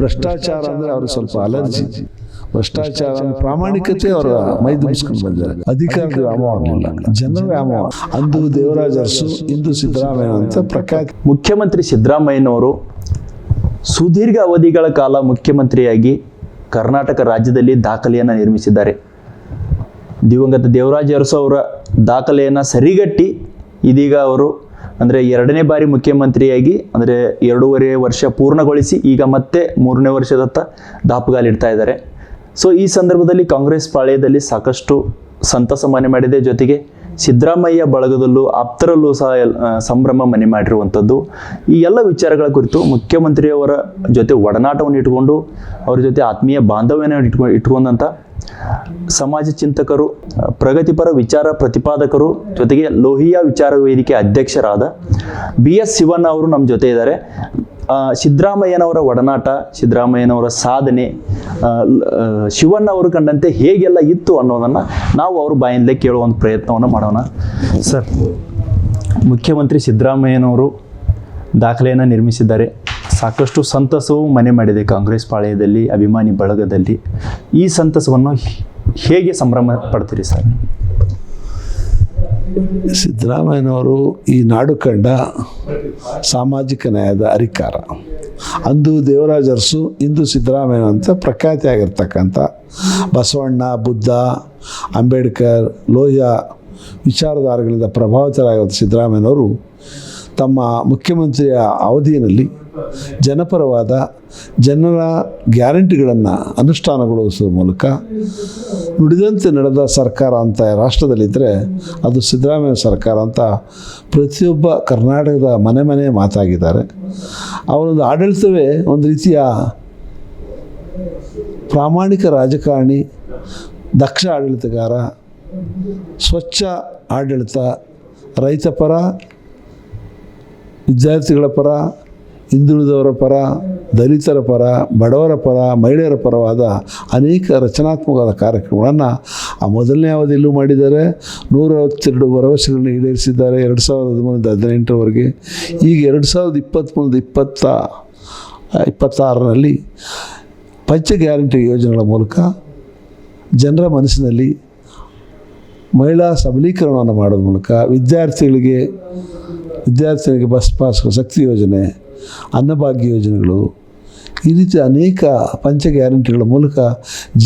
ಭ್ರಷ್ಟಾಚಾರ ಅಂದರೆ ಅವ್ರಿಗೆ ಸ್ವಲ್ಪ ಅಲರ್ಜಿ. ಭ್ರಷ್ಟಾಚಾರ ಪ್ರಾಮಾಣಿಕತೆ ಅವರ ಮೈ ತುಂಬಿಸ್ಕೊಂಡು ಬಂದಿದ್ದಾರೆ. ಅಧಿಕಾರದ ವ್ಯಾಮೋಹ ವ್ಯಾಮೋಹ. ಅಂದು ದೇವರಾಜ ಅರಸು, ಇಂದು ಸಿದ್ದರಾಮಯ್ಯ ಅಂತ ಪ್ರಖ್ಯಾತ ಮುಖ್ಯಮಂತ್ರಿ ಸಿದ್ದರಾಮಯ್ಯನವರು ಸುದೀರ್ಘ ಅವಧಿಗಳ ಕಾಲ ಮುಖ್ಯಮಂತ್ರಿಯಾಗಿ ಕರ್ನಾಟಕ ರಾಜ್ಯದಲ್ಲಿ ದಾಖಲೆಯನ್ನು ನಿರ್ಮಿಸಿದ್ದಾರೆ. ದಿವಂಗತ ದೇವರಾಜ ಅರಸು ಅವರ ದಾಖಲೆಯನ್ನು ಸರಿಗಟ್ಟಿ ಇದೀಗ ಅವರು ಅಂದರೆ ಎರಡನೇ ಬಾರಿ ಮುಖ್ಯಮಂತ್ರಿಯಾಗಿ, ಅಂದರೆ ಎರಡೂವರೆ ವರ್ಷ ಪೂರ್ಣಗೊಳಿಸಿ ಈಗ ಮತ್ತೆ ಮೂರನೇ ವರ್ಷದತ್ತ ದಾಪುಗಾಲಿಡ್ತಾ ಇದ್ದಾರೆ. ಸೊ ಈ ಸಂದರ್ಭದಲ್ಲಿ ಕಾಂಗ್ರೆಸ್ ಪಾಳ್ಯದಲ್ಲಿ ಸಾಕಷ್ಟು ಸಂತಸ ಮನೆ ಮಾಡಿದೆ ಜೊತೆಗೆ ಸಿದ್ದರಾಮಯ್ಯ ಬಳಗದಲ್ಲೂ ಆಪ್ತರಲ್ಲೂ ಸಹ ಸಂಭ್ರಮ ಮನೆ ಮಾಡಿರುವಂಥದ್ದು. ಈ ಎಲ್ಲ ವಿಚಾರಗಳ ಕುರಿತು ಮುಖ್ಯಮಂತ್ರಿಯವರ ಜೊತೆ ಒಡನಾಟವನ್ನು ಇಟ್ಕೊಂಡು ಅವ್ರ ಜೊತೆ ಆತ್ಮೀಯ ಬಾಂಧವ್ಯನ ಇಟ್ಕೊ ಇಟ್ಕೊಂಡಂಥ ಸಮಾಜ ಚಿಂತಕರು ಪ್ರಗತಿಪರ ವಿಚಾರ ಪ್ರತಿಪಾದಕರು, ಜೊತೆಗೆ ಲೋಹಿಯಾ ವಿಚಾರ ವೇದಿಕೆ ಅಧ್ಯಕ್ಷರಾದ ಬಿ ಎಸ್ ಶಿವಣ್ಣ ಅವರು ನಮ್ಮ ಜೊತೆ ಇದ್ದಾರೆ. ಸಿದ್ದರಾಮಯ್ಯನವರ ಒಡನಾಟ ಸಿದ್ದರಾಮಯ್ಯನವರ ಸಾಧನೆ ಶಿವಣ್ಣ ಅವರು ಕಂಡಂತೆ ಹೇಗೆಲ್ಲ ಇತ್ತು ಅನ್ನೋದನ್ನು ನಾವು ಅವ್ರ ಬಾಯಿಂದಲೇ ಕೇಳುವಂಥ ಪ್ರಯತ್ನವನ್ನು ಮಾಡೋಣ. ಸರ್. ಮುಖ್ಯಮಂತ್ರಿ ಸಿದ್ದರಾಮಯ್ಯನವರು ದಾಖಲೆಯನ್ನು ನಿರ್ಮಿಸಿದ್ದಾರೆ. ಸಾಕಷ್ಟು ಸಂತಸವು ಮನೆ ಮಾಡಿದೆ ಕಾಂಗ್ರೆಸ್ ಪಾಳ್ಯದಲ್ಲಿ ಅಭಿಮಾನಿ ಬಳಗದಲ್ಲಿ. ಈ ಸಂತಸವನ್ನು ಹೇಗೆ ಸಂಭ್ರಮ ಪಡ್ತೀರಿ ಸರ್? ಸಿದ್ದರಾಮಯ್ಯನವರು ಈ ನಾಡು ಕಂಡ ಸಾಮಾಜಿಕ ನ್ಯಾಯದ ಅರಿಕಾರ ಅಂದು ದೇವರಾಜ ಅರಸು ಇಂದು ಸಿದ್ದರಾಮಯ್ಯ ಅಂತ ಪ್ರಖ್ಯಾತಿ ಆಗಿರ್ತಕ್ಕಂಥ ಬಸವಣ್ಣ, ಬುದ್ಧ, ಅಂಬೇಡ್ಕರ್, ಲೋಹಿಯಾ ವಿಚಾರಧಾರೆಗಳಿಂದ ಪ್ರಭಾವಿತರಾಗಿರುವ ಸಿದ್ದರಾಮಯ್ಯನವರು ತಮ್ಮ ಮುಖ್ಯಮಂತ್ರಿಯ ಅವಧಿಯಲ್ಲಿ ಜನಪರವಾದ ಜನರ ಗ್ಯಾರಂಟಿಗಳನ್ನು ಅನುಷ್ಠಾನಗೊಳಿಸುವ ಮೂಲಕ ನುಡಿದಂತೆ ನಡೆದ ಸರ್ಕಾರ ಅಂತ ರಾಷ್ಟ್ರದಲ್ಲಿದ್ದರೆ ಅದು ಸಿದ್ದರಾಮಯ್ಯ ಸರ್ಕಾರ ಅಂತ ಪ್ರತಿಯೊಬ್ಬ ಕರ್ನಾಟಕದ ಮನೆ ಮನೆ ಮಾತಾಗಿದ್ದಾರೆ. ಅವರೊಂದು ಆಡಳಿತವೇ ಒಂದು ರೀತಿಯ ಪ್ರಾಮಾಣಿಕ ರಾಜಕಾರಣಿ, ದಕ್ಷ ಆಡಳಿತಗಾರ, ಸ್ವಚ್ಛ ಆಡಳಿತ ರೈತಪರ ವಿದ್ಯಾರ್ಥಿಗಳ ಪರ, ಹಿಂದುಳಿದವರ ಪರ, ದಲಿತರ ಪರ, ಬಡವರ ಪರ, ಮಹಿಳೆಯರ ಪರವಾದ ಅನೇಕ ರಚನಾತ್ಮಕವಾದ ಕಾರ್ಯಕ್ರಮಗಳನ್ನು ಆ ಮೊದಲನೇ ಅವಧಿಯಲ್ಲೂ ಮಾಡಿದ್ದಾರೆ. ನೂರವತ್ತೆರಡು ಭರವಸೆಗಳನ್ನು ಈಡೇರಿಸಿದ್ದಾರೆ ಎರಡು ಸಾವಿರದ ಹದಿಮೂರರಿಂದ ಹದಿನೆಂಟರವರೆಗೆ. ಈಗ ಎರಡು ಸಾವಿರದ ಇಪ್ಪತ್ತ್ಮೂರಿಂದ ಇಪ್ಪತ್ತ, ಇಪ್ಪತ್ತಾರರಲ್ಲಿ ಪಂಚ ಗ್ಯಾರಂಟಿ ಯೋಜನೆಗಳ ಮೂಲಕ ಜನರ ಮನಸ್ಸಿನಲ್ಲಿ ಮಹಿಳಾ ಸಬಲೀಕರಣವನ್ನು ಮಾಡೋದ್ರ ಮೂಲಕ ವಿದ್ಯಾರ್ಥಿಗಳಿಗೆ ವಿದ್ಯಾರ್ಥಿಗಳಿಗೆ ಬಸ್ ಪಾಸ್ ಶಕ್ತಿ ಯೋಜನೆ, ಅನ್ನಭಾಗ್ಯ ಯೋಜನೆಗಳು. ಈ ರೀತಿ ಅನೇಕ ಪಂಚ ಗ್ಯಾರಂಟಿಗಳ ಮೂಲಕ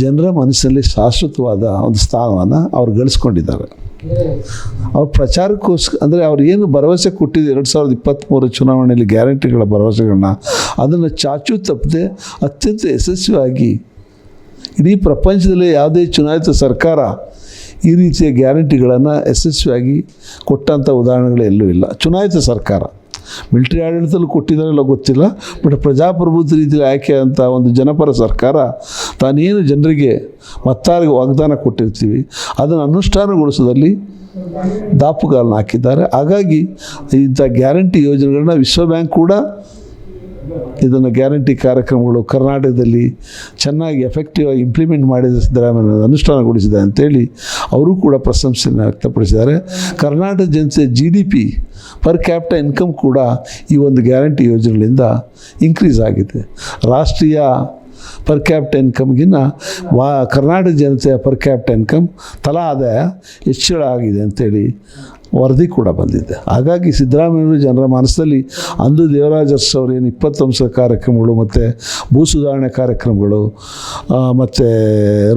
ಜನರ ಮನಸ್ಸಲ್ಲಿ ಶಾಶ್ವತವಾದ ಒಂದು ಸ್ಥಾನವನ್ನು ಅವ್ರು ಗಳಿಸ್ಕೊಂಡಿದ್ದಾರೆ. ಅವ್ರ ಪ್ರಚಾರಕ್ಕೋಸ್ಕರ ಅಂದರೆ ಅವ್ರು ಏನು ಭರವಸೆ ಕೊಟ್ಟಿದ್ದು ಎರಡು ಸಾವಿರದ ಇಪ್ಪತ್ತ್ಮೂರು ಚುನಾವಣೆಯಲ್ಲಿ ಗ್ಯಾರಂಟಿಗಳ ಭರವಸೆಗಳನ್ನ, ಅದನ್ನು ಚಾಚು ತಪ್ಪದೆ ಅತ್ಯಂತ ಯಶಸ್ವಿಯಾಗಿ ಇಡೀ ಪ್ರಪಂಚದಲ್ಲಿ ಯಾವುದೇ ಚುನಾಯಿತ ಸರ್ಕಾರ ಈ ರೀತಿಯ ಗ್ಯಾರಂಟಿಗಳನ್ನು ಯಶಸ್ವಿಯಾಗಿ ಕೊಟ್ಟಂಥ ಉದಾಹರಣೆಗಳು ಎಲ್ಲೂ ಇಲ್ಲ. ಚುನಾಯಿತ ಸರ್ಕಾರ, ಮಿಲಿಟರಿ ಆಡಳಿತದಲ್ಲಿ ಕೊಟ್ಟಿದ್ದಾರಲ್ಲ ಗೊತ್ತಿಲ್ಲ, ಬಟ್ ಪ್ರಜಾಪ್ರಭುತ್ವ ರೀತಿಯಲ್ಲಿ ಅಂತ ಒಂದು ಜನಪರ ಸರ್ಕಾರ, ತಾನೇನು ಜನರಿಗೆ ಮತ್ತಾರಿಗೆ ವಾಗ್ದಾನ ಕೊಟ್ಟಿರ್ತೀವಿ, ಅದನ್ನು ಅನುಷ್ಠಾನಗೊಳಿಸೋದಲ್ಲಿ ದಾಪುಗಾಲನ್ನ ಹಾಕಿದ್ದಾರೆ. ಹಾಗಾಗಿ ಇಂಥ ಗ್ಯಾರಂಟಿ ಯೋಜನೆಗಳನ್ನ ವಿಶ್ವ ಬ್ಯಾಂಕ್ ಕೂಡ ಇದನ್ನು ಗ್ಯಾರಂಟಿ ಕಾರ್ಯಕ್ರಮಗಳು ಕರ್ನಾಟಕದಲ್ಲಿ ಚೆನ್ನಾಗಿ ಎಫೆಕ್ಟಿವ್ ಆಗಿ ಇಂಪ್ಲಿಮೆಂಟ್ ಮಾಡಿದ ಸಿದ್ದರಾಮಯ್ಯ ಅನುಷ್ಠಾನಗೊಳಿಸಿದೆ ಅಂತೇಳಿ ಅವರು ಕೂಡ ಪ್ರಶಂಸೆಯನ್ನು ವ್ಯಕ್ತಪಡಿಸಿದ್ದಾರೆ. ಕರ್ನಾಟಕ ಜನತೆ G D P per capita income ಕೂಡ ಈ ಒಂದು ಗ್ಯಾರಂಟಿ ಯೋಜನೆಗಳಿಂದ ಇನ್ಕ್ರೀಸ್ ಆಗಿದೆ. ರಾಷ್ಟ್ರೀಯ ಪರ್ ಕ್ಯಾಪಿಟ ಇನ್ಕಮ್ಗಿನ್ನ ವಾ, ಕರ್ನಾಟಕ ಜನತೆಯ ಪರ್ ಕ್ಯಾಪಿಟ ಇನ್ಕಮ್ ತಲಾ ಆದಾಯ ಹೆಚ್ಚಳ ಆಗಿದೆ ಅಂತೇಳಿ ವರದಿ ಕೂಡ ಬಂದಿದೆ. ಹಾಗಾಗಿ ಸಿದ್ದರಾಮಯ್ಯ ಜನರ ಮನಸ್ಸಲ್ಲಿ ಅಂದು ದೇವರಾಜಸ್ ಅರಸು ಅವರು ಏನು ಇಪ್ಪತ್ತಂಶ ಕಾರ್ಯಕ್ರಮಗಳು ಮತ್ತು ಭೂ ಸುಧಾರಣೆ ಕಾರ್ಯಕ್ರಮಗಳು ಮತ್ತು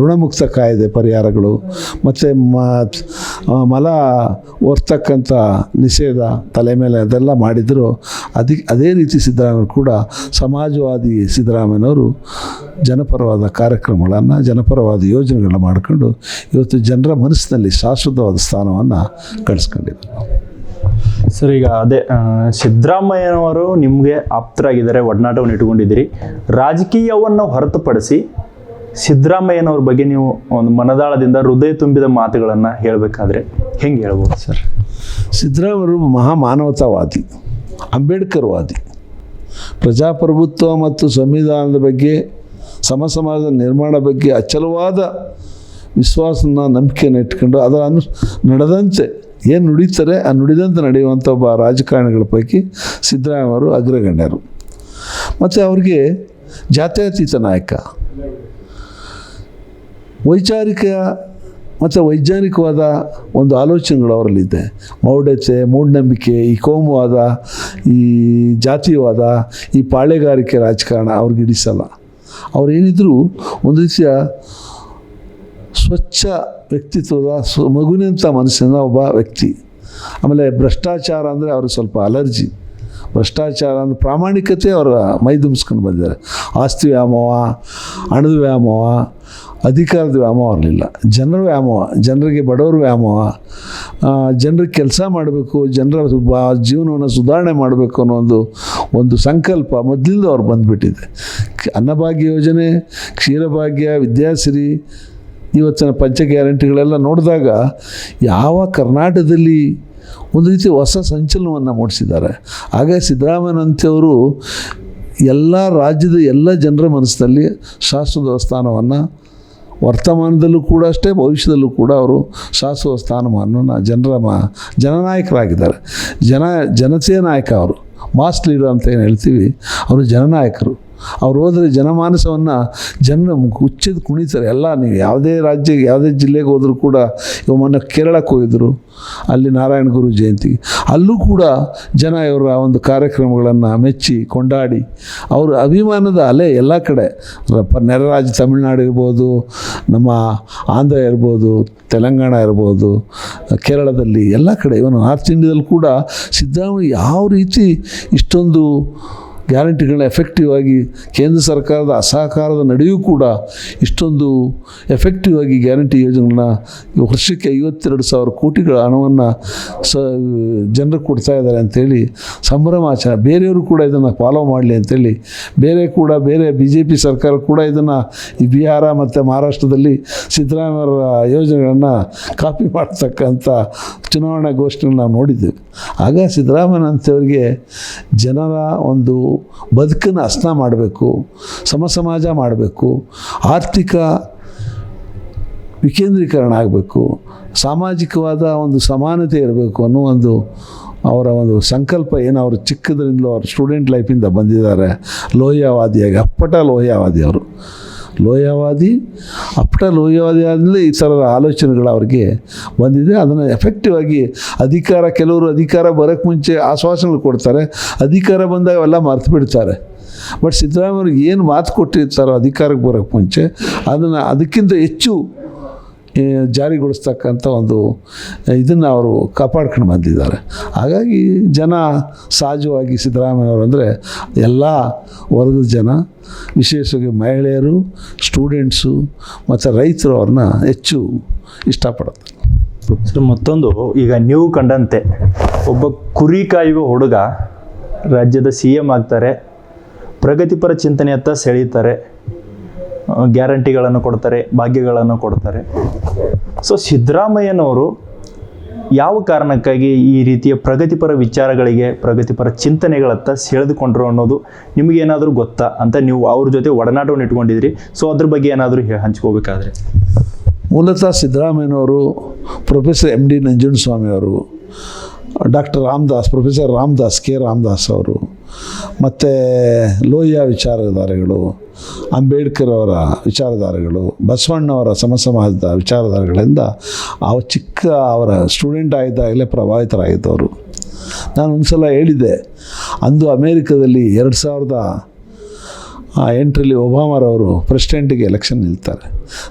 ಋಣಮುಕ್ತ ಕಾಯ್ದೆ ಪರಿಹಾರಗಳು, ಮತ್ತು ಮಲ ಹೊರ್ತಕ್ಕಂಥ ನಿಷೇಧ ತಲೆ ಮೇಲೆ ಅದೆಲ್ಲ ಮಾಡಿದ್ರು. ಅದಕ್ಕೆ ಅದೇ ರೀತಿ ಸಿದ್ದರಾಮಯ್ಯ ಕೂಡ ಸಮಾಜವಾದಿ ಸಿದ್ದರಾಮಯ್ಯನವರು ಜನಪರವಾದ ಕಾರ್ಯಕ್ರಮಗಳನ್ನು, ಜನಪರವಾದ ಯೋಜನೆಗಳನ್ನ ಮಾಡಿಕೊಂಡು ಇವತ್ತು ಜನರ ಮನಸ್ಸಿನಲ್ಲಿ ಶಾಶ್ವತವಾದ ಸ್ಥಾನವನ್ನು ಗಳಿಸ್ಕೊಂಡಿದ್ದಾರೆ ಸರ್, ಈಗ ಅದೇ ಸಿದ್ದರಾಮಯ್ಯನವರು ನಿಮಗೆ ಆಪ್ತರಾಗಿದ್ದಾರೆ, ಒಡನಾಟವನ್ನು ಇಟ್ಕೊಂಡಿದ್ದೀರಿ ರಾಜಕೀಯವನ್ನು ಹೊರತುಪಡಿಸಿ ಸಿದ್ದರಾಮಯ್ಯನವ್ರ ಬಗ್ಗೆ ನೀವು ಒಂದು ಮನದಾಳದಿಂದ ಹೃದಯ ತುಂಬಿದ ಮಾತುಗಳನ್ನು ಹೇಳಬೇಕಾದ್ರೆ ಹೆಂಗೆ ಹೇಳ್ಬೋದು ಸರ್? ಸಿದ್ದರಾಮಯ್ಯರು ಮಹಾ ಮಾನವತಾವಾದಿ ಅಂಬೇಡ್ಕರ್ವಾದಿ. ಪ್ರಜಾಪ್ರಭುತ್ವ ಮತ್ತು ಸಂವಿಧಾನದ ಬಗ್ಗೆ, ಸಮ ಸಮಾಜದ ನಿರ್ಮಾಣ ಬಗ್ಗೆ ಅಚಲವಾದ ವಿಶ್ವಾಸನ ನಂಬಿಕೆಯನ್ನು ಇಟ್ಕೊಂಡು ಅದರ ಅನು ನಡೆದಂತೆ ಏನು ನುಡಿತಾರೆ, ಆ ನುಡಿದಂತೆ ನಡೆಯುವಂಥ ಒಬ್ಬ ರಾಜಕಾರಣಿಗಳ ಪೈಕಿ ಸಿದ್ದರಾಮಯ್ಯ ಅವರು ಅಗ್ರಗಣ್ಯರು. ಮತ್ತು ಅವ್ರಿಗೆ ಜಾತ್ಯತೀತ ನಾಯಕ, ವೈಚಾರಿಕ ಮತ್ತು ವೈಜ್ಞಾನಿಕವಾದ ಒಂದು ಆಲೋಚನೆಗಳು ಅವರಲ್ಲಿದೆ. ಮೌಢ್ಯತೆ, ಮೂಢನಂಬಿಕೆ, ಈ ಕೋಮುವಾದ, ಈ ಜಾತಿವಾದ ಈ ಪಾಳೆಗಾರಿಕೆ ರಾಜಕಾರಣ ಅವ್ರಿಗೆ ಹಿಡಿಸಲ್ಲ. ಅವ್ರು ಏನಿದ್ರು ಒಂದು ರೀತಿಯ ಸ್ವಚ್ಛ ವ್ಯಕ್ತಿತ್ವದ ಸ್ವ ಮಗುವಿನಂಥ ಮನಸ್ಸಿನ ಒಬ್ಬ ವ್ಯಕ್ತಿ. ಆಮೇಲೆ ಭ್ರಷ್ಟಾಚಾರ ಅಂದರೆ ಅವ್ರಿಗೆ ಸ್ವಲ್ಪ ಅಲರ್ಜಿ. ಭ್ರಷ್ಟಾಚಾರ ಅಂದರೆ ಪ್ರಾಮಾಣಿಕತೆ ಅವರ ಮೈದುಂಬಿಸ್ಕೊಂಡು ಬಂದಿದ್ದಾರೆ. ಆಸ್ತಿ ವ್ಯಾಮೋಹ, ಹಣದ ವ್ಯಾಮೋಹ, ಅಧಿಕಾರದ ವ್ಯಾಮೋಹ ಇರಲಿಲ್ಲ. ಜನರ ವ್ಯಾಮೋಹ, ಜನರಿಗೆ ಬಡವರ ವ್ಯಾಮೋಹ ಜನರಿಗೆ ಕೆಲಸ ಮಾಡಬೇಕು, ಜನರ ಜೀವನವನ್ನು ಸುಧಾರಣೆ ಮಾಡಬೇಕು ಅನ್ನೋ ಒಂದು ಒಂದು ಸಂಕಲ್ಪ ಮೊದಲಿಂದ ಅವ್ರು ಬಂದುಬಿಟ್ಟಿದೆ. ಅನ್ನಭಾಗ್ಯ ಯೋಜನೆ, ಕ್ಷೀರಭಾಗ್ಯ, ವಿದ್ಯಾಸಿರಿ ಇವತ್ತಿನ ಪಂಚ ಗ್ಯಾರಂಟಿಗಳೆಲ್ಲ ನೋಡಿದಾಗ ಯಾವ ಕರ್ನಾಟಕದಲ್ಲಿ ಒಂದು ರೀತಿ ಹೊಸ ಸಂಚಲನವನ್ನು ಮೂಡಿಸಿದ್ದಾರೆ. ಆಗ ಸಿದ್ದರಾಮಯ್ಯನಂತೆಯವರು ಎಲ್ಲ ರಾಜ್ಯದ ಎಲ್ಲ ಜನರ ಮನಸ್ಸಿನಲ್ಲಿ ಶಾಶ್ವತ ಸ್ಥಾನವನ್ನು ವರ್ತಮಾನದಲ್ಲೂ ಕೂಡ ಅಷ್ಟೇ, ಭವಿಷ್ಯದಲ್ಲೂ ಕೂಡ ಅವರು ಶಾಶ್ವತ ಸ್ಥಾನಮಾನ ಜನರ ಮಾ, ಜನನಾಯಕರಾಗಿದ್ದಾರೆ. ಜನ, ಜನತೆಯ ನಾಯಕ ಅವರು ಮಾಸ್ ಲೀಡರ್ ಅಂತ ಏನು ಹೇಳ್ತೀವಿ, ಅವರು ಜನನಾಯಕರು. ಅವ್ರು ಹೋದರೆ ಜನಮಾನಸವನ್ನು ಜನರ ಹುಚ್ಚಿದ ಕುಣಿತಾರೆ. ಎಲ್ಲ ನೀವು ಯಾವುದೇ ರಾಜ್ಯಕ್ಕೆ, ಯಾವುದೇ ಜಿಲ್ಲೆಗೆ ಹೋದರೂ ಕೂಡ ಇವ ಮೊನ್ನೆ ಕೇರಳಕ್ಕೆ ಹೋಗಿದ್ರು, ಅಲ್ಲಿ ನಾರಾಯಣ ಗುರು ಜಯಂತಿ. ಅಲ್ಲೂ ಕೂಡ ಜನ ಇವರ ಒಂದು ಕಾರ್ಯಕ್ರಮಗಳನ್ನು ಮೆಚ್ಚಿ, ಕೊಂಡಾಡಿ, ಅವರು ಅಭಿಮಾನದ ಅಲೆ ಎಲ್ಲ ಕಡೆ. ನೆರೆ ರಾಜ್ಯ ತಮಿಳುನಾಡು ಇರ್ಬೋದು, ನಮ್ಮ ಆಂಧ್ರ ಇರ್ಬೋದು, ತೆಲಂಗಾಣ ಇರ್ಬೋದು, ಕೇರಳದಲ್ಲಿ ಎಲ್ಲ ಕಡೆ. ಇವನು ನಾರ್ತ್ ಇಂಡಿಯಾದಲ್ಲಿ ಕೂಡ ಸಿದ್ದರಾಮಯ್ಯ ಯಾವ ರೀತಿ ಇಷ್ಟೊಂದು ಗ್ಯಾರಂಟಿಗಳನ್ನ ಎಫೆಕ್ಟಿವ್ ಆಗಿ ಕೇಂದ್ರ ಸರ್ಕಾರದ ಅಸಹಕಾರದ ನಡುವೆಯೂ ಕೂಡ ಇಷ್ಟೊಂದು ಎಫೆಕ್ಟಿವ್ ಆಗಿ ಗ್ಯಾರಂಟಿ ಯೋಜನೆಗಳನ್ನ ವರ್ಷಕ್ಕೆ ಐವತ್ತೆರಡು ಸಾವಿರ ಕೋಟಿಗಳ ಹಣವನ್ನು ಸ, ಜನರು ಕೊಡ್ತಾ ಇದ್ದಾರೆ ಅಂತೇಳಿ ಸಂಭ್ರಮಾಚರಣೆ ಬೇರೆಯವರು ಕೂಡ ಇದನ್ನು ಫಾಲೋ ಮಾಡಲಿ ಅಂತೇಳಿ. ಬೇರೆ ಕೂಡ, ಬೇರೆ ಬಿ ಜೆ ಪಿ ಸರ್ಕಾರ ಕೂಡ ಇದನ್ನು ಈ ಬಿಹಾರ ಮತ್ತು ಮಹಾರಾಷ್ಟ್ರದಲ್ಲಿ ಸಿದ್ದರಾಮಯ್ಯವರ ಯೋಜನೆಗಳನ್ನು ಕಾಪಿ ಮಾಡ್ತಕ್ಕಂಥ ಚುನಾವಣಾ ಗೋಷ್ಠಿಗಳನ್ನ ನಾವು ನೋಡಿದ್ದೇವೆ. ಆಗ ಸಿದ್ದರಾಮಯ್ಯನಂಥವ್ರಿಗೆ ಜನರ ಒಂದು ಬದುಕನ್ನು ಹಸನ ಮಾಡಬೇಕು ಸಮ ಸಮಾಜ ಮಾಡಬೇಕು, ಆರ್ಥಿಕ ವಿಕೇಂದ್ರೀಕರಣ ಆಗಬೇಕು, ಸಾಮಾಜಿಕವಾದ ಒಂದು ಸಮಾನತೆ ಇರಬೇಕು ಅನ್ನೋ ಒಂದು ಅವರ ಒಂದು ಸಂಕಲ್ಪ ಏನು ಅವರು ಚಿಕ್ಕದ್ರಿಂದಲೂ ಅವ್ರ ಸ್ಟೂಡೆಂಟ್ ಲೈಫಿಂದ ಬಂದಿದ್ದಾರೆ. ಲೋಹ್ಯವಾದಿಯಾಗಿ ಅಪ್ಪಟ ಲೋಹ್ಯವಾದಿ ಅವರು. ಲೋಹ್ಯವಾದಿ ಅಪ್ಪಟ ಲೋಯವಾದಿ ಆದಮೇಲೆ ಈ ಥರದ ಆಲೋಚನೆಗಳು ಅವ್ರಿಗೆ ಬಂದಿದೆ. ಅದನ್ನು ಎಫೆಕ್ಟಿವ್ ಆಗಿ ಅಧಿಕಾರ, ಕೆಲವರು ಅಧಿಕಾರ ಬರೋಕ್ಕೆ ಮುಂಚೆ ಆಶ್ವಾಸನೆಗಳು ಕೊಡ್ತಾರೆ. ಅಧಿಕಾರ ಬಂದಾಗ ಅವೆಲ್ಲ ಮರ್ತು ಬಿಡ್ತಾರೆ. ಬಟ್ ಸಿದ್ದರಾಮಯ್ಯವ್ರಿಗೆ ಏನು ಮಾತು ಕೊಟ್ಟಿರ್ತಾರೋ ಅಧಿಕಾರಕ್ಕೆ ಬರೋಕ್ಕೆ ಮುಂಚೆ, ಅದನ್ನು ಅದಕ್ಕಿಂತ ಹೆಚ್ಚು ಜಾರಿಗೊಳಿಸ್ತಕ್ಕಂಥ ಒಂದು, ಇದನ್ನು ಅವರು ಕಾಪಾಡ್ಕೊಂಡು ಬಂದಿದ್ದಾರೆ. ಹಾಗಾಗಿ ಜನ ಸಹಜವಾಗಿ ಸಿದ್ದರಾಮಯ್ಯವರು ಅಂದರೆ ಎಲ್ಲ ವರ್ಗದ ಜನ, ವಿಶೇಷವಾಗಿ ಮಹಿಳೆಯರು, ಸ್ಟೂಡೆಂಟ್ಸು, ಮತ್ತು ರೈತರು ಅವ್ರನ್ನ ಹೆಚ್ಚು ಇಷ್ಟಪಡುತ್ತೆ ಮತ್ತೊಂದು, ಈಗ ನೀವು ಕಂಡಂತೆ, ಒಬ್ಬ ಕುರಿ ಕಾಯುವ ಹುಡುಗ ರಾಜ್ಯದ ಸಿ ಎಂ ಆಗ್ತಾರೆ, ಪ್ರಗತಿಪರ ಚಿಂತನೆಯತ್ತ ಸೆಳೀತಾರೆ ಗ್ಯಾರಂಟಿಗಳನ್ನು ಕೊಡ್ತಾರೆ, ಭಾಗ್ಯಗಳನ್ನು ಕೊಡ್ತಾರೆ. ಸೊ ಸಿದ್ದರಾಮಯ್ಯನವರು ಯಾವ ಕಾರಣಕ್ಕಾಗಿ ಈ ರೀತಿಯ ಪ್ರಗತಿಪರ ವಿಚಾರಗಳಿಗೆ, ಪ್ರಗತಿಪರ ಚಿಂತನೆಗಳತ್ತ ಸೆಳೆದುಕೊಂಡ್ರು ಅನ್ನೋದು ನಿಮಗೇನಾದರೂ ಗೊತ್ತಾ ಅಂತ ನೀವು ಅವ್ರ ಜೊತೆ ಒಡನಾಟವನ್ನು ಇಟ್ಕೊಂಡಿದ್ರಿ ಸೊ ಅದ್ರ ಬಗ್ಗೆ ಏನಾದರೂ ಹಂಚ್ಕೋಬೇಕಾದ್ರೆ ಮೂಲತಃ ಸಿದ್ದರಾಮಯ್ಯನವರು ಪ್ರೊಫೆಸರ್ ಎಂ ಡಿ ಅವರು doctor Ramdas, professor Ramdas, K Ramdas ಅವರು, ಮತ್ತು ಲೋಹಿಯಾ ವಿಚಾರಧಾರೆಗಳು, ಅಂಬೇಡ್ಕರ್ ಅವರ ವಿಚಾರಧಾರೆಗಳು ಬಸವಣ್ಣವರ ಸಮಸಮಾಜದ ವಿಚಾರಧಾರೆಗಳಿಂದ ಆ ಚಿಕ್ಕ ಅವರ ಸ್ಟೂಡೆಂಟ್ ಆಗಿದ್ದಾಗಲೇ ಪ್ರಭಾವಿತರಾಗಿದ್ದವರು. ನಾನು ಒಂದು ಸಲ ಹೇಳಿದ್ದೆ, ಅಂದು ಅಮೇರಿಕದಲ್ಲಿ ಎರಡು ಸಾವಿರದ ಎಂಟರಲ್ಲಿ ಒಬಾಮರವರು ಪ್ರೆಸಿಡೆಂಟಿಗೆ ಎಲೆಕ್ಷನ್ ನಿಲ್ತಾರೆ.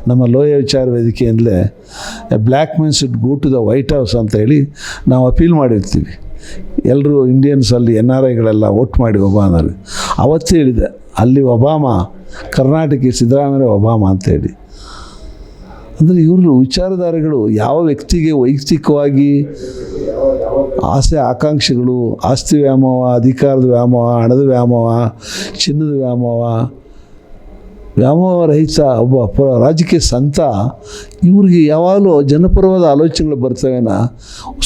ನಮ್ಮ ಲೋಯ ವಿಚಾರ ವೇದಿಕೆಯಿಂದಲೇ black men should go to the White House ಅಂತ ಹೇಳಿ ನಾವು ಅಪೀಲ್ ಮಾಡಿರ್ತೀವಿ. ಎಲ್ಲರೂ ಇಂಡಿಯನ್ಸ್ ಅಲ್ಲಿ ಎನ್ ಆರ್ ಐಗಳೆಲ್ಲ ವೋಟ್ ಮಾಡಿ ಒಬಾಮಾರು ಅವತ್ತೇ ಹೇಳಿದೆ, ಅಲ್ಲಿ ಒಬಾಮ, ಕರ್ನಾಟಕಿ ಸಿದ್ದರಾಮಯ್ಯ ಒಬಾಮ ಅಂತೇಳಿ ಅಂದರೆ ಇವರು ವಿಚಾರಧಾರೆಗಳು ಯಾವ ವ್ಯಕ್ತಿಗೆ ವೈಯಕ್ತಿಕವಾಗಿ ಆಸೆ, ಆಕಾಂಕ್ಷೆಗಳು, ಆಸ್ತಿ ವ್ಯಾಮೋಹ, ಅಧಿಕಾರದ ವ್ಯಾಮೋಹ, ಹಣದ ವ್ಯಾಮೋಹ, ಚಿನ್ನದ ವ್ಯಾಮೋಹ ವ್ಯಾಮೋಹ ರಹಿತ ಒಬ್ಬ ರಾಜಕೀಯ ಸಂತ ಇವ್ರಿಗೆ ಯಾವಾಗಲೂ ಜನಪರವಾದ ಆಲೋಚನೆಗಳು ಬರ್ತವೇನ?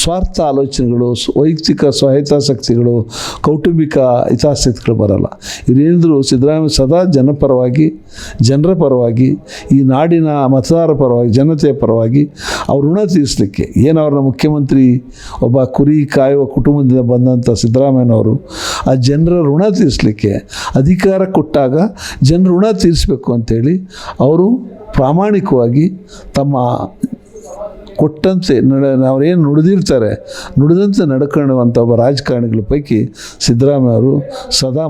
ಸ್ವಾರ್ಥ ಆಲೋಚನೆಗಳು ವೈಯಕ್ತಿಕ ಸ್ವಹಿತಾಸಕ್ತಿಗಳು ಕೌಟುಂಬಿಕ ಹಿತಾಸಕ್ತಿಗಳು ಬರಲ್ಲ. ಇವರೇನಿದ್ರು ಸಿದ್ದರಾಮಯ್ಯ ಸದಾ ಜನಪರವಾಗಿ, ಜನರ ಪರವಾಗಿ, ಈ ನಾಡಿನ ಮತದಾರರ ಪರವಾಗಿ, ಜನತೆಯ ಪರವಾಗಿ ಅವ್ರ ಋಣ ತೀರಿಸಲಿಕ್ಕೆ. ಏನು ಅವ್ರನ್ನ ಮುಖ್ಯಮಂತ್ರಿ, ಒಬ್ಬ ಕುರಿ ಕಾಯುವ ಕುಟುಂಬದಿಂದ ಬಂದಂಥ ಸಿದ್ದರಾಮಯ್ಯನವರು ಆ ಜನರ ಋಣ ತೀರಿಸಲಿಕ್ಕೆ ಅಧಿಕಾರ ಕೊಟ್ಟಾಗ ಜನರ ಋಣ ತೀರಿಸಬೇಕು ಅಂತೇಳಿ ಅವರು ಪ್ರಾಮಾಣಿಕವಾಗಿ ತಮ್ಮ ಕೊಟ್ಟಂತೆ ನಡ ಅವರೇನು ನುಡಿದಿರ್ತಾರೆ, ನುಡಿದಂತೆ ನಡ್ಕೊಳ್ಳುವಂಥ ಒಬ್ಬ ರಾಜಕಾರಣಿಗಳ ಪೈಕಿ ಸಿದ್ದರಾಮಯ್ಯ ಅವರು ಸದಾ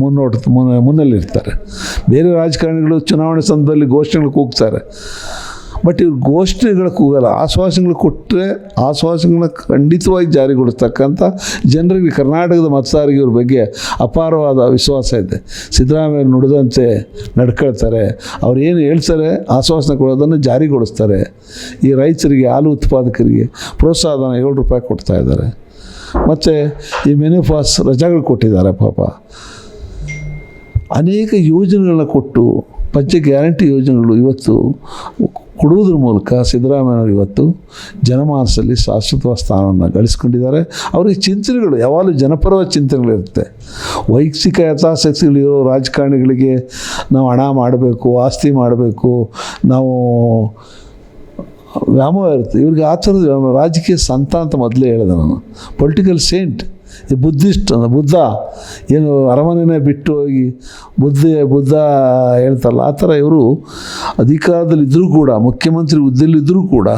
ಮುನ್ನೋಟ, ಮುನ್ನ, ಮುನ್ನಲ್ಲಿರ್ತಾರೆ. ಬೇರೆ ರಾಜಕಾರಣಿಗಳು ಚುನಾವಣೆ ಸಂದರ್ಭದಲ್ಲಿ ಘೋಷಣೆಗಳು ಕೂಗ್ತಾರೆ ಬಟ್ ಇವ್ರು ಘೋಷಣೆಗಳು ಕೂಗಲ್ಲ. ಆಶ್ವಾಸನೆಗಳು ಕೊಟ್ಟರೆ ಆಶ್ವಾಸನೆಗಳನ್ನ ಖಂಡಿತವಾಗಿ ಜಾರಿಗೊಳಿಸ್ತಕ್ಕಂಥ ಜನರಿಗೆ ಕರ್ನಾಟಕದ ಮತದಾರರಿಗೆ ಇವ್ರ ಬಗ್ಗೆ ಅಪಾರವಾದ ವಿಶ್ವಾಸ ಇದೆ. ಸಿದ್ದರಾಮಯ್ಯ ನುಡಿದಂತೆ ನಡ್ಕೊಳ್ತಾರೆ. ಅವ್ರು ಏನು ಹೇಳ್ತಾರೆ, ಆಶ್ವಾಸನೆ ಕೊಡೋದನ್ನು ಜಾರಿಗೊಳಿಸ್ತಾರೆ. ಈ ರೈತರಿಗೆ, ಹಾಲು ಉತ್ಪಾದಕರಿಗೆ ಪ್ರೋತ್ಸಾಹಧನ ಏಳು ರೂಪಾಯಿ ಕೊಡ್ತಾ ಇದ್ದಾರೆ. ಮತ್ತು ಈ ಮೆನುಫಾಸ್ ರಜಾಗಳು ಕೊಟ್ಟಿದ್ದಾರೆ ಪಾಪ. ಅನೇಕ ಯೋಜನೆಗಳನ್ನ ಕೊಟ್ಟು, ಪಂಚ ಗ್ಯಾರಂಟಿ ಯೋಜನೆಗಳು ಇವತ್ತು ಕೊಡುವುದ್ರ ಮೂಲಕ ಸಿದ್ದರಾಮಯ್ಯವರು ಇವತ್ತು ಜನಮಾನಸಲ್ಲಿ ಶಾಶ್ವತ ಸ್ಥಾನವನ್ನು ಗಳಿಸ್ಕೊಂಡಿದ್ದಾರೆ. ಅವರಿಗೆ ಚಿಂತನೆಗಳು, ಯಾವಾಗಲೂ ಜನಪರವಾದ ಚಿಂತನೆಗಳಿರುತ್ತೆ. ವೈಯಕ್ತಿಕ ಯಥಾಸಕ್ತಿಗಳಿರೋ ರಾಜಕಾರಣಿಗಳಿಗೆ ನಾವು ಹಣ ಮಾಡಬೇಕು, ಆಸ್ತಿ ಮಾಡಬೇಕು, ನಾವು ವ್ಯಾಮೋಹ ಇರುತ್ತೆ. ಇವ್ರಿಗೆ ಆ ಥರದ ವ್ಯಾಮೋಹ, ರಾಜಕೀಯ ಸಂತ ಅಂತ ಮೊದಲೇ ಹೇಳಿದೆ ನಾನು. ಪೊಲಿಟಿಕಲ್ ಸೇಂಟ್ ಬುದ್ಧಿಸ್ಟ್ ಅಂದ ಬುದ್ಧ, ಏನು ಅರಮನೆನೇ ಬಿಟ್ಟು ಹೋಗಿ ಬುದ್ಧ ಬುದ್ಧ ಹೇಳ್ತಾರಲ್ಲ, ಆ ಥರ ಇವರು ಅಧಿಕಾರದಲ್ಲಿದ್ದರೂ ಕೂಡ, ಮುಖ್ಯಮಂತ್ರಿ ಹುದ್ದೆಯಲ್ಲಿದ್ದರೂ ಕೂಡ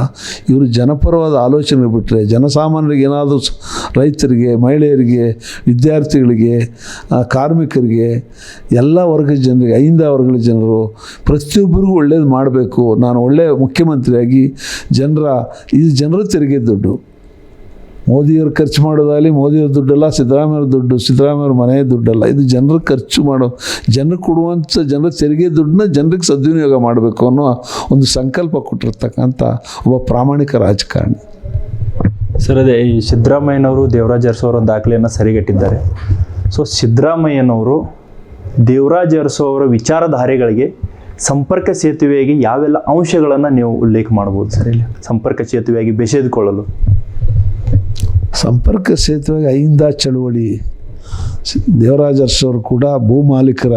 ಇವರು ಜನಪರವಾದ ಆಲೋಚನೆ ಬಿಟ್ಟರೆ ಜನಸಾಮಾನ್ಯರಿಗೆ ಏನಾದರೂ ರೈತರಿಗೆ, ಮಹಿಳೆಯರಿಗೆ, ವಿದ್ಯಾರ್ಥಿಗಳಿಗೆ ಕಾರ್ಮಿಕರಿಗೆ, ಎಲ್ಲ ವರ್ಗದ ಜನರಿಗೆ, ಐಂದ ವರ್ಗದ ಜನರು ಪ್ರತಿಯೊಬ್ಬರಿಗೂ ಒಳ್ಳೇದು ಮಾಡಬೇಕು. ನಾನು ಒಳ್ಳೆಯ ಮುಖ್ಯಮಂತ್ರಿಯಾಗಿ ಜನರ ಇದು ಜನರ ತೆರಿಗೆ ದುಡ್ಡು. ಮೋದಿಯವರು ಖರ್ಚು ಮಾಡೋದಾಗಲಿ ಮೋದಿಯವ್ರ ದುಡ್ಡಲ್ಲ, ಸಿದ್ದರಾಮಯ್ಯವ್ರ ದುಡ್ಡು, ಸಿದ್ದರಾಮಯ್ಯವ್ರ ಮನೆಯ ದುಡ್ಡಲ್ಲ. ಇದು ಜನರು ಖರ್ಚು ಮಾಡೋ ಜನರು ಕೊಡುವಂಥ ಜನರ ತೆರಿಗೆ ದುಡ್ಡನ್ನ ಜನರಿಗೆ ಸದ್ವಿನಿಯೋಗ ಮಾಡಬೇಕು ಅನ್ನೋ ಒಂದು ಸಂಕಲ್ಪ ಕೊಟ್ಟಿರ್ತಕ್ಕಂಥ ಒಬ್ಬ ಪ್ರಾಮಾಣಿಕ ರಾಜಕಾರಣಿ. ಸರ್, ಅದೇ ಈ ಸಿದ್ದರಾಮಯ್ಯನವರು ದೇವರಾಜ್ ಅರಸು ದಾಖಲೆಯನ್ನು ಸರಿಗಟ್ಟಿದ್ದಾರೆ. ಸೊ ಸಿದ್ದರಾಮಯ್ಯನವರು ದೇವರಾಜ್ ಅರಸು ಅವರ ವಿಚಾರಧಾರೆಗಳಿಗೆ, ಸಂಪರ್ಕ ಸೇತುವೆಯಾಗಿ ಯಾವೆಲ್ಲ ಅಂಶಗಳನ್ನು ನೀವು ಉಲ್ಲೇಖ ಮಾಡ್ಬೋದು ಸರ್ ಇಲ್ಲಿ? ಸಂಪರ್ಕ ಸೇತುವೆಯಾಗಿ ಬೆಸೆದುಕೊಳ್ಳಲು. ಸಂಪರ್ಕ ಸೇತುವೆಗೆ ಅಹಿಂದ ಚಳುವಳಿ. ಸಿ- ದೇವರಾಜ ಅರಸವರು ಕೂಡ ಭೂಮಾಲೀಕರ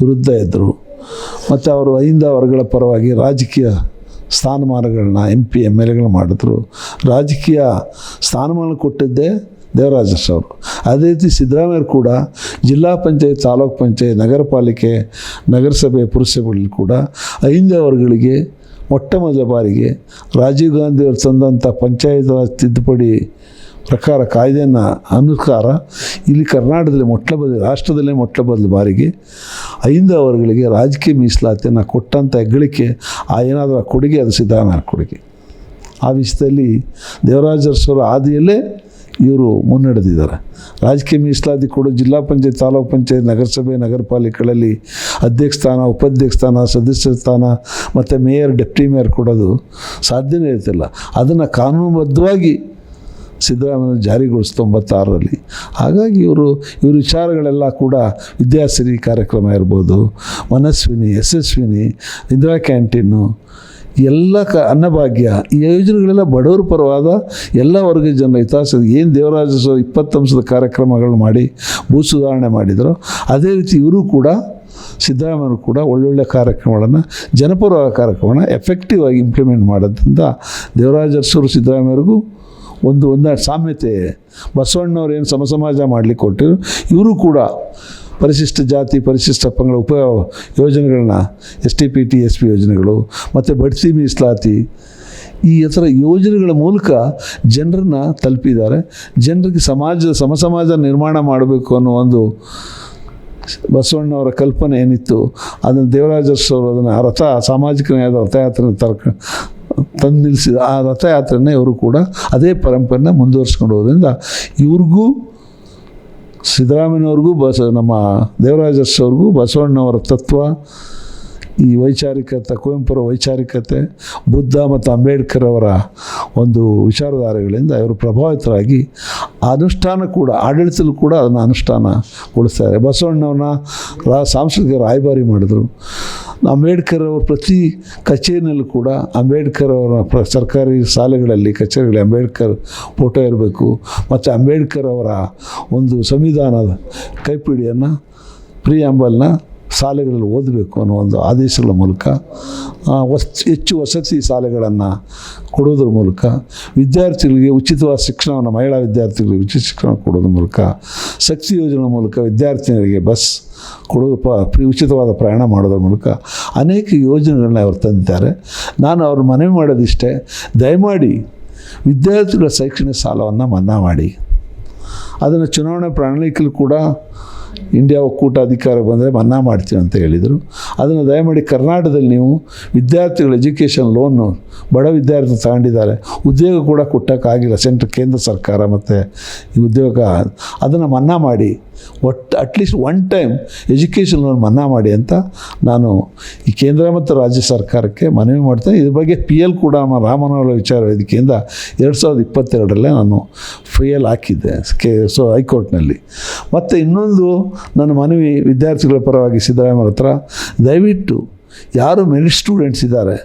ವಿರುದ್ಧ ಇದ್ದರು ಮತ್ತು ಅವರು ಅಹಿಂದ ವರ್ಗಗಳ ಪರವಾಗಿ ರಾಜಕೀಯ ಸ್ಥಾನಮಾನಗಳನ್ನ ಎಂ ಪಿ ಎಂ ಎಲ್ ಎಗಳು ಮಾಡಿದ್ರು. ರಾಜಕೀಯ ಸ್ಥಾನಮಾನ ಕೊಟ್ಟಿದ್ದೇ ದೇವರಾಜ ಅರಸು ಅವರು ಅದೇ ರೀತಿ ಸಿದ್ದರಾಮಯ್ಯರು ಕೂಡ ಜಿಲ್ಲಾ ಪಂಚಾಯತ್, ತಾಲೂಕ್ ಪಂಚಾಯತ್, ನಗರ ಪಾಲಿಕೆ, ನಗರಸಭೆ, ಪುರಸಭೆಗಳಲ್ಲಿ ಕೂಡ ಅಹಿಂದ ವರ್ಗಗಳಿಗೆ ಮೊಟ್ಟ ಮೊದಲ ಬಾರಿಗೆ ರಾಜೀವ್ ಗಾಂಧಿಯವರು ತಂದಂಥ ಪಂಚಾಯತ್ ತಿದ್ದುಪಡಿ ಪ್ರಕಾರ ಕಾಯ್ದೆಯನ್ನ ಅನುಸಾರ ಇಲ್ಲಿ ಕರ್ನಾಟಕದಲ್ಲಿ ಮೊಟ್ಟ ಬದಲು, ರಾಷ್ಟ್ರದಲ್ಲೇ ಮೊಟ್ಟ ಬದಲು ಬಾರಿಗೆ ಐದು ಅವರುಗಳಿಗೆ ರಾಜಕೀಯ ಮೀಸಲಾತಿಯನ್ನು ಕೊಟ್ಟಂಥ ಹೆಗ್ಗಳಿಕೆ, ಆ ಏನಾದರೂ ಕೊಡುಗೆ ಅದು ಸಿದ್ದರಾಮಯ್ಯ ಕೊಡುಗೆ. ಆ ವಿಷಯದಲ್ಲಿ ದೇವರಾಜ ಆದಿಯಲ್ಲೇ ಇವರು ಮುನ್ನಡೆದಿದ್ದಾರೆ. ರಾಜಕೀಯ ಮೀಸಲಾತಿ ಕೂಡ ಜಿಲ್ಲಾ ಪಂಚಾಯತ್, ತಾಲೂಕು ಪಂಚಾಯತ್, ನಗರಸಭೆ ನಗರ ಪಾಲಿಕೆಗಳಲ್ಲಿ ಅಧ್ಯಕ್ಷ ಸ್ಥಾನ, ಉಪಾಧ್ಯಕ್ಷ ಸ್ಥಾನ ಸದಸ್ಯ ಸ್ಥಾನ, ಮತ್ತು ಮೇಯರ್, ಡೆಪ್ಟಿ ಮೇಯರ್ ಕೊಡೋದು ಸಾಧ್ಯನೇ ಇರ್ತಿಲ್ಲ. ಅದನ್ನು ಕಾನೂನುಬದ್ಧವಾಗಿ ಸಿದ್ದರಾಮಯ್ಯ ಜಾರಿಗೊಳಿಸಿ ತೊಂಬತ್ತಾರರಲ್ಲಿ. ಹಾಗಾಗಿ ಇವರು, ಇವ್ರ ವಿಚಾರಗಳೆಲ್ಲ ಕೂಡ ವಿದ್ಯಾಸಿರಿ ಕಾರ್ಯಕ್ರಮ ಇರ್ಬೋದು, ಮನಸ್ವಿನಿ, ಯಶಸ್ವಿನಿ, ಇಂದಿರಾ ಕ್ಯಾಂಟೀನು, ಎಲ್ಲ ಕ, ಅನ್ನಭಾಗ್ಯ, ಈ ಯೋಜನೆಗಳೆಲ್ಲ ಬಡವರ ಪರವಾದ ಎಲ್ಲ ವರ್ಗದ ಜನರ ಹಿತಾಸದ ಏನು ದೇವರಾಜ ಸ- ಇಪ್ಪತ್ತಂಶದ ಕಾರ್ಯಕ್ರಮಗಳನ್ನು ಮಾಡಿ, ಭೂ ಸುಧಾರಣೆ ಮಾಡಿದರು, ಅದೇ ರೀತಿ ಇವರು ಕೂಡ ಸಿದ್ದರಾಮಯ್ಯ ಕೂಡ ಒಳ್ಳೊಳ್ಳೆ ಕಾರ್ಯಕ್ರಮಗಳನ್ನು, ಜನಪರ ಕಾರ್ಯಕ್ರಮನ ಎಫೆಕ್ಟಿವ್ ಆಗಿ ಇಂಪ್ಲಿಮೆಂಟ್ ಮಾಡೋದ್ರಿಂದ ದೇವರಾಜರ್ಸೋರು ಸಿದ್ದರಾಮಯ್ಯರಿಗೂ ಒಂದು ಒಂದು ಸಾಮ್ಯತೆ. ಬಸವಣ್ಣವ್ರು ಏನು ಸಮ ಸಮಾಜ ಮಾಡಲಿಕ್ಕೆ ಕೊಟ್ಟರು, ಇವರು ಕೂಡ ಪರಿಶಿಷ್ಟ ಜಾತಿ, ಪರಿಶಿಷ್ಟ ಪಂಗಡ ಉಪ ಯೋಜನೆಗಳನ್ನ, S T P, T S P ಯೋಜನೆಗಳು, ಮತ್ತು ಬಡ್ತಿ ಮೀಸಲಾತಿ, ಈ ಥರ ಯೋಜನೆಗಳ ಮೂಲಕ ಜನರನ್ನ ತಲುಪಿದ್ದಾರೆ. ಜನರಿಗೆ ಸಮಾಜ ಸಮ ಸಮಾಜ ನಿರ್ಮಾಣ ಮಾಡಬೇಕು ಅನ್ನೋ ಒಂದು ಬಸವಣ್ಣವರ ಕಲ್ಪನೆ ಏನಿತ್ತು, ಅದನ್ನು ದೇವರಾಜ ಅದನ್ನು ರಥ, ಸಾಮಾಜಿಕ ನ್ಯಾಯದ ರಥಯಾತ್ರೆ ತರ್ಕ ತಂದು ನಿಲ್ಲಿಸಿದ ಆ ರಥಯಾತ್ರೆನ ಇವರು ಕೂಡ ಅದೇ ಪರಂಪರೆನ ಮುಂದುವರಿಸ್ಕೊಂಡು ಹೋದ್ರಿಂದ ಇವ್ರಿಗೂ ಸಿದ್ದರಾಮಯ್ಯವ್ರಿಗೂ ಬಸ ನಮ್ಮ ದೇವರಾಜರ್ಸ್ ಅವ್ರಿಗೂ ಬಸವಣ್ಣವರ ತತ್ವ, ಈ ವೈಚಾರಿಕತೆ ಕುವೆಂಪುರ ವೈಚಾರಿಕತೆ, ಬುದ್ಧ ಮತ್ತು ಅಂಬೇಡ್ಕರ್ ಅವರ ಒಂದು ವಿಚಾರಧಾರೆಗಳಿಂದ ಇವರು ಪ್ರಭಾವಿತರಾಗಿ ಅನುಷ್ಠಾನ ಕೂಡ, ಆಡಳಿತದಲ್ಲೂ ಕೂಡ ಅದನ್ನು ಅನುಷ್ಠಾನಗೊಳಿಸ್ತಾರೆ. ಬಸವಣ್ಣವ್ರನ್ನ ರಾ ಸಾಂಸ್ಕೃತಿಕ ರಾಯಭಾರಿ ಮಾಡಿದ್ರು. ಅಂಬೇಡ್ಕರ್ ಅವರ ಪ್ರತಿ ಕಚೇರಿನಲ್ಲೂ ಕೂಡ ಅಂಬೇಡ್ಕರ್ ಅವರ ಪ್ರ ಸರ್ಕಾರಿ ಶಾಲೆಗಳಲ್ಲಿ, ಕಚೇರಿಗಳಲ್ಲಿ ಅಂಬೇಡ್ಕರ್ ಫೋಟೋ ಇರಬೇಕು. ಮತ್ತು ಅಂಬೇಡ್ಕರ್ ಅವರ ಒಂದು ಸಂವಿಧಾನದ ಕೈಪಿಡಿಯನ್ನು, ಪ್ರಿಯಾಂಬಲ್ನ ಶಾಲೆಗಳಲ್ಲಿ ಓದಬೇಕು ಅನ್ನೋ ಒಂದು ಆದೇಶಗಳ ಮೂಲಕ ವಸ್, ಹೆಚ್ಚು ವಸತಿ ಶಾಲೆಗಳನ್ನು ಕೊಡೋದ್ರ ಮೂಲಕ, ವಿದ್ಯಾರ್ಥಿಗಳಿಗೆ ಉಚಿತವಾದ ಶಿಕ್ಷಣವನ್ನು, ಮಹಿಳಾ ವಿದ್ಯಾರ್ಥಿಗಳಿಗೆ ಉಚಿತ ಶಿಕ್ಷಣ ಕೊಡೋದ್ರ ಮೂಲಕ, ಶಕ್ತಿ ಯೋಜನೆ ಮೂಲಕ ವಿದ್ಯಾರ್ಥಿನಿಯರಿಗೆ ಬಸ್ ಕೊಡೋದು ಪ ಉಚಿತವಾದ ಪ್ರಯಾಣ ಮಾಡೋದ್ರ ಮೂಲಕ ಅನೇಕ ಯೋಜನೆಗಳನ್ನ ಅವರು ತಂದಿದ್ದಾರೆ. ನಾನು ಅವ್ರ ಮನವಿ ಮಾಡೋದಿಷ್ಟೇ, ದಯಮಾಡಿ ವಿದ್ಯಾರ್ಥಿಗಳ ಶೈಕ್ಷಣಿಕ ಸಾಲವನ್ನು ಮನ್ನಾ ಮಾಡಿ. ಅದನ್ನು ಚುನಾವಣೆ ಪ್ರಣಾಳಿಕೆಯಲ್ಲಿ ಕೂಡ ಇಂಡಿಯಾ ಒಕ್ಕೂಟ ಅಧಿಕಾರ ಬಂದರೆ ಮನ್ನಾ ಮಾಡ್ತೀವಿ ಅಂತ ಹೇಳಿದರು. ಅದನ್ನು ದಯಮಾಡಿ ಕರ್ನಾಟಕದಲ್ಲಿ ನೀವು ವಿದ್ಯಾರ್ಥಿಗಳ ಎಜುಕೇಷನ್ ಲೋನು ಬಡ ವಿದ್ಯಾರ್ಥಿ ತಗೊಂಡಿದ್ದಾರೆ. ಉದ್ಯೋಗ ಕೂಡ ಕೊಟ್ಟಕ್ಕಾಗಿಲ್ಲ. ಸೆಂಟ್ರ್ ಕೇಂದ್ರ ಸರ್ಕಾರ ಮತ್ತು ಈ ಉದ್ಯೋಗ ಅದನ್ನು ಮನ್ನಾ ಮಾಡಿ ಒಟ್ಟು at least one time education loan ಮನ್ನಾ ಮಾಡಿ ಅಂತ ನಾನು ಈ ಕೇಂದ್ರ ಮತ್ತು ರಾಜ್ಯ ಸರ್ಕಾರಕ್ಕೆ ಮನವಿ ಮಾಡ್ತೇನೆ. ಇದ್ರ ಬಗ್ಗೆ ಪಿ ಎಲ್ ಕೂಡ ನಮ್ಮ ರಾಮನವರ ವಿಚಾರ ವೇದಿಕೆಯಿಂದ ಎರಡು ಸಾವಿರದ ಇಪ್ಪತ್ತೆರಡರಲ್ಲೇ ನಾನು ಫೈಲ್ ಹಾಕಿದ್ದೆ ಕೆ, ಸೊ ಹೈಕೋರ್ಟ್ನಲ್ಲಿ. ಮತ್ತು ಇನ್ನೊಂದು ನನ್ನ ಮನವಿ ವಿದ್ಯಾರ್ಥಿಗಳ ಪರವಾಗಿ ಸಿದ್ದರಾಮಯ್ಯ ಹತ್ರ, ದಯವಿಟ್ಟು ಯಾರು ಮೆರಿಟ್ ಸ್ಟೂಡೆಂಟ್ಸ್ ಇದ್ದಾರೆ